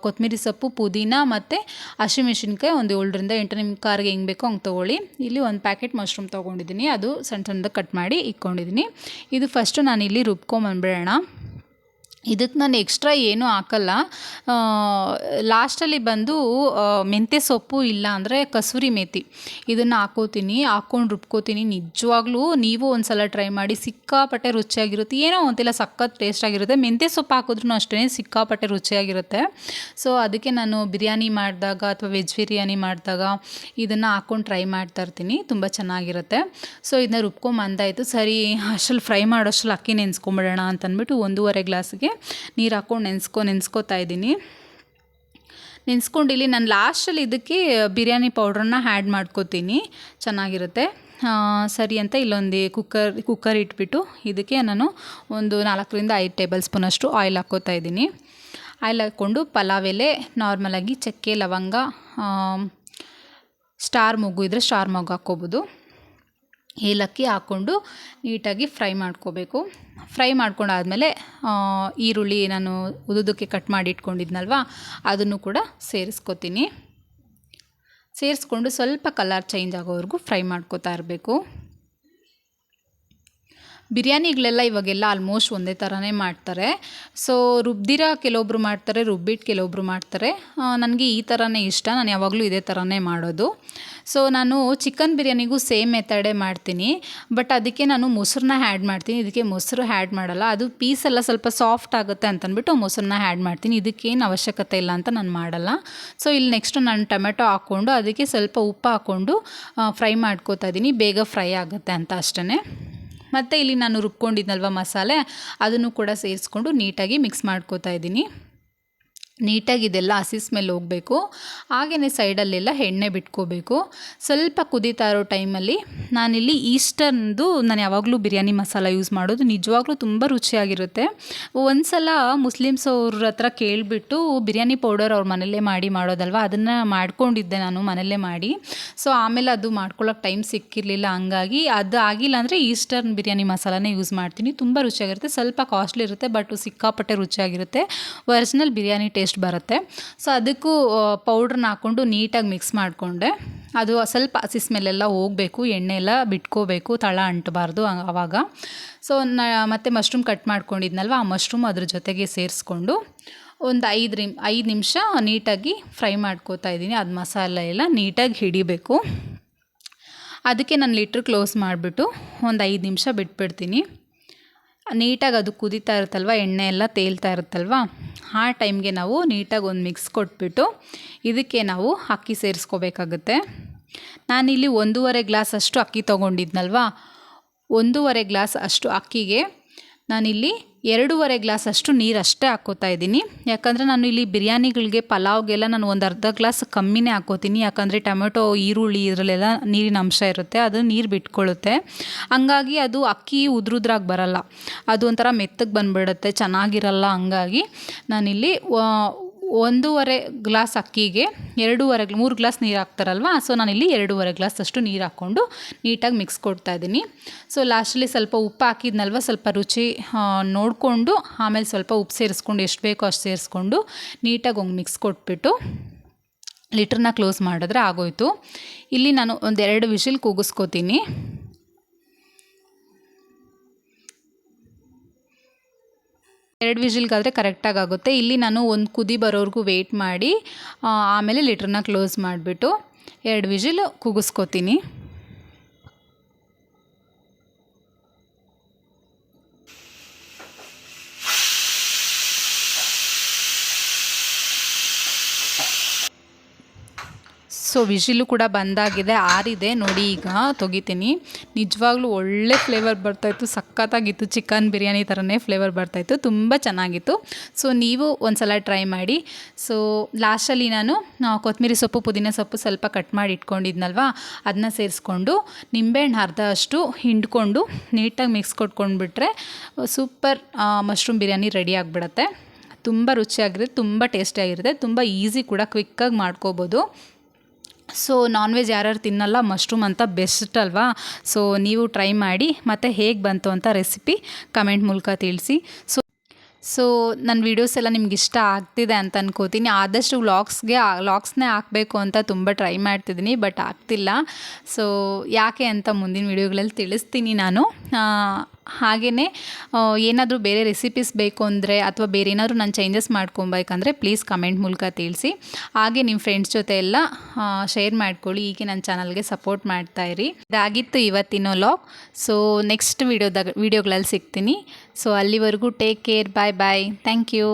ಕೊತ್ತಂಬರಿ ಸೊಪ್ಪು ಪುದೀನ ಮತ್ತು ಹಸಿಮೆಣಸಿನ್ಕಾಯಿ ಒಂದು ಏಳರಿಂದ ಎಂಟು ನಿಮ್ಮ ಕಾರ್ಗೆ ಹೆಂಗೆ ಬೇಕೋ ಹಂಗೆ ತೊಗೊಳ್ಳಿ. ಇಲ್ಲಿ ಒಂದು ಪ್ಯಾಕೆಟ್ ಮಶ್ರೂಮ್ ತೊಗೊಂಡಿದ್ದೀನಿ ಅದು ಸಣ್ಣ ಸಣ್ಣದಾಗ ಕಟ್ ಮಾಡಿ ಇಟ್ಕೊಂಡಿದ್ದೀನಿ ಇದು ಫಸ್ಟು ನಾನು ಇಲ್ಲಿ ರುಬ್ಕೊಂಬಂದ್ಬಿಡೋಣ. ಇದಕ್ಕೆ ನಾನು ಎಕ್ಸ್ಟ್ರಾ ಏನೂ ಹಾಕಲ್ಲ. ಲಾಸ್ಟಲ್ಲಿ ಬಂದು ಮೆಂತ್ಯ ಸೊಪ್ಪು ಇಲ್ಲ ಅಂದರೆ ಕಸೂರಿ ಮೇಥಿ ಇದನ್ನು ಹಾಕೋತೀನಿ, ಹಾಕ್ಕೊಂಡು ರುಬ್ಕೋತೀನಿ. ನಿಜವಾಗ್ಲೂ ನೀವು ಒಂದು ಸಲ ಟ್ರೈ ಮಾಡಿ, ಸಿಕ್ಕಾಪಟ್ಟೆ ರುಚಿಯಾಗಿರುತ್ತೆ. ಏನೋ ಒಂದಿಲ್ಲ ಸಖತ್ ಟೇಸ್ಟ್ ಆಗಿರುತ್ತೆ. ಮೆಂತ್ಯ ಸೊಪ್ಪು ಹಾಕಿದ್ರೂ ಅಷ್ಟೇ ಸಿಕ್ಕಾಪಟ್ಟೆ ರುಚಿಯಾಗಿರುತ್ತೆ. ಸೊ ಅದಕ್ಕೆ ನಾನು ಬಿರಿಯಾನಿ ಮಾಡಿದಾಗ ಅಥವಾ ವೆಜ್ ಬಿರಿಯಾನಿ ಮಾಡಿದಾಗ ಇದನ್ನು ಹಾಕ್ಕೊಂಡು ಟ್ರೈ ಮಾಡ್ತಾ ಇರ್ತೀನಿ. ತುಂಬ ಚೆನ್ನಾಗಿರುತ್ತೆ. ಸೊ ಇದನ್ನ ರುಬ್ಕೊಂಬಂದಾಯಿತು. ಸರಿ ಅಷ್ಟಲ್ಲಿ ಫ್ರೈ ಮಾಡೋಷ್ಟಲ್ಲಿ ಅಕ್ಕಿ ನೆನೆಸ್ಕೊಂಬಿಡೋಣ ಅಂತಂದ್ಬಿಟ್ಟು ಒಂದೂವರೆ ಗ್ಲಾಸ್ಗೆ ನೀರು ಹಾಕ್ಕೊಂಡು ನೆನೆಸ್ಕೊ, ನೆನೆಸ್ಕೋತಾ ಇದ್ದೀನಿ. ನೆನೆಸ್ಕೊಂಡು ಇಲ್ಲಿ ನಾನು ಲಾಸ್ಟಲ್ಲಿ ಇದಕ್ಕೆ ಬಿರಿಯಾನಿ ಪೌಡ್ರನ್ನ ಆ್ಯಡ್ ಮಾಡ್ಕೋತೀನಿ. ಚೆನ್ನಾಗಿರುತ್ತೆ. ಸರಿ ಅಂತ ಇಲ್ಲೊಂದು ಕುಕ್ಕರ್ ಕುಕ್ಕರ್ ಇಟ್ಬಿಟ್ಟು ಇದಕ್ಕೆ ನಾನು ಒಂದು ನಾಲ್ಕರಿಂದ ಐದು ಟೇಬಲ್ ಸ್ಪೂನಷ್ಟು ಆಯಿಲ್ ಹಾಕ್ಕೋತಾ ಇದ್ದೀನಿ. ಆಯಿಲ್ ಹಾಕ್ಕೊಂಡು ಪಲಾವ್ ಎಲೆ ನಾರ್ಮಲಾಗಿ ಚಕ್ಕೆ, ಲವಂಗ ಸ್ಟಾರ್ ಮೊಗ್ಗು ಇದ್ದರೆ ಸ್ಟಾರ್ ಮೊಗ್ಗು ಹಾಕ್ಕೋಬೋದು. ಏಲಕ್ಕಿ ಹಾಕ್ಕೊಂಡು ನೀಟಾಗಿ ಫ್ರೈ ಮಾಡ್ಕೋಬೇಕು. ಫ್ರೈ ಮಾಡ್ಕೊಂಡಾದಮೇಲೆ ಈರುಳ್ಳಿ ನಾನು ಉದುದಕ್ಕೆ ಕಟ್ ಮಾಡಿ ಇಟ್ಕೊಂಡಿದ್ನಲ್ವ, ಅದನ್ನು ಕೂಡ ಸೇರಿಸ್ಕೊತೀನಿ. ಸೇರಿಸ್ಕೊಂಡು ಸ್ವಲ್ಪ ಕಲರ್ ಚೇಂಜ್ ಆಗೋವರೆಗೂ ಫ್ರೈ ಮಾಡ್ಕೋತಾ ಇರಬೇಕು. ಬಿರಿಯಾನಿಗಳೆಲ್ಲ ಇವಾಗೆಲ್ಲ ಆಲ್ಮೋಸ್ಟ್ ಒಂದೇ ಥರನೇ ಮಾಡ್ತಾರೆ. ಸೊ, ರುಬ್ದಿರ ಕೆಲವೊಬ್ರು ಮಾಡ್ತಾರೆ ರುಬ್ಬಿಟ್ಟು ಕೆಲವೊಬ್ರು ಮಾಡ್ತಾರೆ. ನನಗೆ ಈ ಥರನೇ ಇಷ್ಟ. ನಾನು ಯಾವಾಗಲೂ ಇದೇ ಥರನೇ ಮಾಡೋದು. ಸೊ ನಾನು ಚಿಕನ್ ಬಿರಿಯಾನಿಗೂ ಸೇಮ್ ಮೆಥಡೇ ಮಾಡ್ತೀನಿ. ಬಟ್ ಅದಕ್ಕೆ ನಾನು ಮೊಸರನ್ನ ಆ್ಯಡ್ ಮಾಡ್ತೀನಿ. ಇದಕ್ಕೆ ಮೊಸರು ಆ್ಯಡ್ ಮಾಡಲ್ಲ. ಅದು ಪೀಸ್ ಎಲ್ಲ ಸ್ವಲ್ಪ ಸಾಫ್ಟ್ ಆಗುತ್ತೆ ಅಂತಂದ್ಬಿಟ್ಟು ಮೊಸರನ್ನ ಆ್ಯಡ್ ಮಾಡ್ತೀನಿ. ಇದಕ್ಕೇನು ಅವಶ್ಯಕತೆ ಇಲ್ಲ ಅಂತ ನಾನು ಮಾಡಲ್ಲ. ಸೊ ಇಲ್ಲಿ ನೆಕ್ಸ್ಟು ನಾನು ಟೊಮೆಟೊ ಹಾಕ್ಕೊಂಡು ಅದಕ್ಕೆ ಸ್ವಲ್ಪ ಉಪ್ಪು ಹಾಕ್ಕೊಂಡು ಫ್ರೈ ಮಾಡ್ಕೋತಾ ಇದ್ದೀನಿ ಬೇಗ ಫ್ರೈ ಆಗುತ್ತೆ ಅಂತ ಅಷ್ಟೇ ಮತ್ತು ಇಲ್ಲಿ ನಾನು ರುಬ್ಕೊಂಡಿದ್ನಲ್ವ ಮಸಾಲೆ? ಅದನ್ನು ಕೂಡ ಸೇರಿಸ್ಕೊಂಡು ನೀಟಾಗಿ ಮಿಕ್ಸ್ ಮಾಡ್ಕೋತಾ ಇದ್ದೀನಿ ನೀಟಾಗಿ ಇದೆಲ್ಲ ಹಸಿಸ್ ಮೇಲೆ ಹೋಗಬೇಕು. ಹಾಗೆಯೇ ಸೈಡಲ್ಲೆಲ್ಲ ಎಣ್ಣೆ ಬಿಟ್ಕೋಬೇಕು. ಸ್ವಲ್ಪ ಕುದೀತಾ ಇರೋ ಟೈಮಲ್ಲಿ ನಾನಿಲ್ಲಿ ಈಸ್ಟರ್ನ್ದು ನಾನು ಯಾವಾಗಲೂ ಬಿರಿಯಾನಿ ಮಸಾಲ ಯೂಸ್ ಮಾಡೋದು ನಿಜವಾಗ್ಲೂ ತುಂಬ ರುಚಿಯಾಗಿರುತ್ತೆ. ಒಂದು ಸಲ ಮುಸ್ಲಿಮ್ಸ್ ಅವ್ರ ಹತ್ರ ಕೇಳಿಬಿಟ್ಟು ಬಿರಿಯಾನಿ ಪೌಡರ್ ಅವ್ರ ಮನೆಯಲ್ಲೇ ಮಾಡಿ ಮಾಡೋದಲ್ವ? ಅದನ್ನು ಮಾಡ್ಕೊಂಡಿದ್ದೆ ನಾನು ಮನೆಯಲ್ಲೇ ಮಾಡಿ. ಸೊ, ಆಮೇಲೆ ಅದು ಮಾಡ್ಕೊಳ್ಳೋಕೆ ಟೈಮ್ ಸಿಕ್ಕಿರಲಿಲ್ಲ ಹಂಗಾಗಿ ಅದು ಆಗಿಲ್ಲ ಅಂದರೆ ಈಸ್ಟರ್ನ್ ಬಿರಿಯಾನಿ ಮಸಾಲಾನೇ ಯೂಸ್ ಮಾಡ್ತೀನಿ. ತುಂಬ ರುಚಿಯಾಗಿರುತ್ತೆ. ಸ್ವಲ್ಪ ಕಾಸ್ಟ್ಲಿ ಇರುತ್ತೆ, ಬಟ್ ಸಿಕ್ಕಾಪಟ್ಟೆ ರುಚಿಯಾಗಿರುತ್ತೆ. ಒರಿಜಿನಲ್ ಬಿರಿಯಾನಿ ಟೇಸ್ಟ್ ಬರುತ್ತೆ. ಸೊ ಅದಕ್ಕೂ ಪೌಡ್ರನ್ನ ಹಾಕ್ಕೊಂಡು ನೀಟಾಗಿ ಮಿಕ್ಸ್ ಮಾಡಿಕೊಂಡೆ. ಅದು ಸ್ವಲ್ಪ ಹಸಿ ಸ್ಮೆಲ್ಲೆಲ್ಲ ಹೋಗಬೇಕು ಎಣ್ಣೆ ಎಲ್ಲ ಬಿಟ್ಕೋಬೇಕು, ತಳ ಅಂಟಬಾರ್ದು ಆವಾಗ ಸೊ ನ, ಮತ್ತು ಮಶ್ರೂಮ್ ಕಟ್ ಮಾಡ್ಕೊಂಡಿದ್ನಲ್ವ, ಆ ಮಶ್ರೂಮ್ ಅದ್ರ ಜೊತೆಗೆ ಸೇರಿಸ್ಕೊಂಡು ಒಂದು ಐದು ನಿಮ್, ಐದು ನಿಮಿಷ ನೀಟಾಗಿ ಫ್ರೈ ಮಾಡ್ಕೋತಾ ಇದ್ದೀನಿ. ಅದು ಮಸಾಲೆ ಎಲ್ಲ ನೀಟಾಗಿ ಹಿಡಿಬೇಕು. ಅದಕ್ಕೆ ನಾನು ಲಿಟ್ರ್ ಕ್ಲೋಸ್ ಮಾಡಿಬಿಟ್ಟು ಒಂದು ಐದು ನಿಮಿಷ ಬಿಟ್ಬಿಡ್ತೀನಿ. ನೀಟಾಗಿ ಅದು ಕುದೀತಾ ಇರುತ್ತಲ್ವ ಎಣ್ಣೆ ಎಲ್ಲ ತೇಲ್ತಾ ಇರುತ್ತಲ್ವ, ಆ ಟೈಮ್ಗೆ ನಾವು ನೀಟಾಗಿ ಒಂದು ಮಿಕ್ಸ್ ಕೊಟ್ಬಿಟ್ಟು ಇದಕ್ಕೆ ನಾವು ಅಕ್ಕಿ ಸೇರಿಸ್ಕೋಬೇಕಾಗುತ್ತೆ. ನಾನಿಲ್ಲಿ ಒಂದೂವರೆ ಗ್ಲಾಸ್ ಅಷ್ಟು ಅಕ್ಕಿ ತೊಗೊಂಡಿದ್ನಲ್ವ, ಒಂದೂವರೆ ಗ್ಲಾಸ್ ಅಷ್ಟು ಅಕ್ಕಿಗೆ ನಾನಿಲ್ಲಿ ಎರಡೂವರೆ ಗ್ಲಾಸ್ ಅಷ್ಟು ನೀರು ಅಷ್ಟೇ ಹಾಕ್ಕೋತಾ ಇದ್ದೀನಿ. ಯಾಕಂದರೆ ನಾನು ಇಲ್ಲಿ ಬಿರಿಯಾನಿಗಳಿಗೆ ಪಲಾವ್ಗೆಲ್ಲ ನಾನು ಒಂದು ಅರ್ಧ ಗ್ಲಾಸ್ ಕಮ್ಮಿನೇ ಹಾಕೋತೀನಿ. ಯಾಕಂದರೆ ಟೊಮೆಟೊ, ಈರುಳ್ಳಿ ಇದರಲ್ಲೆಲ್ಲ ನೀರಿನ ಅಂಶ ಇರುತ್ತೆ, ಅದು ನೀರು ಬಿಟ್ಕೊಳ್ಳುತ್ತೆ ಹಂಗಾಗಿ ಅದು ಅಕ್ಕಿ ಉದ್ರುದ್ರಾಗಿ ಬರಲ್ಲ. ಅದು ಒಂಥರ ಮೆತ್ತಗೆ ಬಂದುಬಿಡುತ್ತೆ, ಚೆನ್ನಾಗಿರಲ್ಲ ಹಂಗಾಗಿ ನಾನಿಲ್ಲಿ ಒಂದೂವರೆ ಗ್ಲಾಸ್ ಅಕ್ಕಿಗೆ ಎರಡೂವರೆ ಮೂರು ಗ್ಲಾಸ್ ನೀರು ಹಾಕ್ತಾರಲ್ವ? ಸೊ ನಾನಿಲ್ಲಿ ಎರಡೂವರೆ ಗ್ಲಾಸ್ ಅಷ್ಟು ನೀರು ಹಾಕ್ಕೊಂಡು ನೀಟಾಗಿ ಮಿಕ್ಸ್ ಕೊಡ್ತಾ ಇದ್ದೀನಿ. ಸೊ ಲಾಸ್ಟಲ್ಲಿ ಸ್ವಲ್ಪ ಉಪ್ಪು ಹಾಕಿದ್ನಲ್ವ? ಸ್ವಲ್ಪ ರುಚಿ ನೋಡಿಕೊಂಡು ಆಮೇಲೆ ಸ್ವಲ್ಪ ಉಪ್ಪು ಸೇರಿಸ್ಕೊಂಡು ಎಷ್ಟು ಬೇಕೋ ಅಷ್ಟು ಸೇರಿಸ್ಕೊಂಡು ನೀಟಾಗಿ ಒಂದು ಮಿಕ್ಸ್ ಕೊಟ್ಬಿಟ್ಟು ಲಿಟ್ರನ್ನ ಕ್ಲೋಸ್ ಮಾಡಿದ್ರೆ ಆಗೋಯ್ತು. ಇಲ್ಲಿ ನಾನು ಒಂದೆರಡು ವಿಷಿಲ್ ಕೂಗಿಸ್ಕೋತೀನಿ. ಎರಡು ವಿಜಿಲ್ಗಾದರೆ ಕರೆಕ್ಟಾಗಿ ಆಗುತ್ತೆ. ಇಲ್ಲಿ ನಾನು ಒಂದು ಕುದಿ ಬರೋವರೆಗೂ ವೆಯ್ಟ್ ಮಾಡಿ ಆಮೇಲೆ ಲಿಟ್ರನ್ನ ಕ್ಲೋಸ್ ಮಾಡಿಬಿಟ್ಟು ಎರಡು ವಿಜಿಲ್ ಕೂಗಿಸ್ಕೋತೀನಿ. ಸೊ ವಿಷಿಲು ಕೂಡ ಬಂದಾಗಿದೆ, ಆರಿದೆ. ನೋಡಿ ಈಗ ತೆಗಿತೀನಿ. ನಿಜವಾಗ್ಲೂ ಒಳ್ಳೆ ಫ್ಲೇವರ್ ಬರ್ತಾಯಿತ್ತು ಸಖತ್ತಾಗಿತ್ತು ಚಿಕನ್ ಬಿರಿಯಾನಿ ಥರನೇ ಫ್ಲೇವರ್ ಬರ್ತಾಯಿತ್ತು ತುಂಬ ಚೆನ್ನಾಗಿತ್ತು. ಸೊ ನೀವು ಒಂದು ಸಲ ಟ್ರೈ ಮಾಡಿ ಸೊ ಲಾಸ್ಟಲ್ಲಿ ನಾನು ಕೊತ್ತಂಬರಿ ಸೊಪ್ಪು, ಪುದೀನ ಸೊಪ್ಪು ಸ್ವಲ್ಪ ಕಟ್ ಮಾಡಿ ಇಟ್ಕೊಂಡಿದ್ನಲ್ವ? ಅದನ್ನ ಸೇರಿಸ್ಕೊಂಡು ನಿಂಬೆಹಣ್ಣು ಅರ್ಧ ಅಷ್ಟು ಹಿಂಡ್ಕೊಂಡು, ನೀಟಾಗಿ ಮಿಕ್ಸ್ ಕೊಟ್ಕೊಂಡ್ಬಿಟ್ರೆ ಸೂಪರ್ ಮಶ್ರೂಮ್ ಬಿರಿಯಾನಿ ರೆಡಿ ಆಗಿಬಿಡತ್ತೆ. ತುಂಬ ರುಚಿಯಾಗಿರುತ್ತೆ, ತುಂಬ ಟೇಸ್ಟಿಯಾಗಿರುತ್ತೆ ತುಂಬ ಈಸಿ ಕೂಡ ಕ್ವಿಕ್ಕಾಗಿ ಮಾಡ್ಕೋಬೋದು. ಸೊ ನಾನ್ ವೆಜ್ ಯಾರ್ಯಾರು ತಿನ್ನಲ್ಲ ಮಶ್ರೂಮ್ ಅಂತ ಬೆಸ್ಟ್ ಅಲ್ವಾ? ಸೊ ನೀವು ಟ್ರೈ ಮಾಡಿ, ಮತ್ತು ಹೇಗೆ ಬಂತು ಅಂತ ರೆಸಿಪಿ ಕಮೆಂಟ್ ಮೂಲಕ ತಿಳಿಸಿ. ಸೊ ಸೊ ನನ್ನ ವೀಡಿಯೋಸ್ ಎಲ್ಲ ನಿಮ್ಗೆ ಇಷ್ಟ ಆಗ್ತಿದೆ ಅಂತ ಅನ್ಕೋತೀನಿ. ಆದಷ್ಟು ವ್ಲಾಗ್ಸ್ಗೆ ವ್ಲಾಗ್ಸ್ನೇ ಹಾಕಬೇಕು ಅಂತ ತುಂಬ ಟ್ರೈ ಮಾಡ್ತಿದ್ದೀನಿ ಬಟ್ ಆಗ್ತಿಲ್ಲ. ಸೊ ಯಾಕೆ ಅಂತ ಮುಂದಿನ ವೀಡಿಯೋಗಳಲ್ಲಿ ತಿಳಿಸ್ತೀನಿ ನಾನು. ಹಾಗೆಯೇ ಏನಾದರೂ ಬೇರೆ ರೆಸಿಪೀಸ್ ಬೇಕು ಅಂದರೆ ಅಥವಾ ಬೇರೆ ಏನಾದರೂ ನಾನು ಚೇಂಜಸ್ ಮಾಡ್ಕೊಬೇಕಂದ್ರೆ ಪ್ಲೀಸ್ ಕಮೆಂಟ್ ಮೂಲಕ ತಿಳಿಸಿ. ಹಾಗೆ ನಿಮ್ಮ ಫ್ರೆಂಡ್ಸ್ ಜೊತೆ ಎಲ್ಲ ಶೇರ್ ಮಾಡ್ಕೊಳ್ಳಿ. ಹೀಗೆ ನನ್ನ ಚಾನಲ್ಗೆ ಸಪೋರ್ಟ್ ಮಾಡ್ತಾಯಿರಿ ಇದಾಗಿತ್ತು ಇವತ್ತಿನ ಲಾಗ್ ಸೊ ನೆಕ್ಸ್ಟ್ ವೀಡಿಯೋದಾಗ ವೀಡಿಯೋಗಳಲ್ಲಿ ಸಿಗ್ತೀನಿ. ಸೊ ಅಲ್ಲಿವರೆಗೂ take care bye bye thank you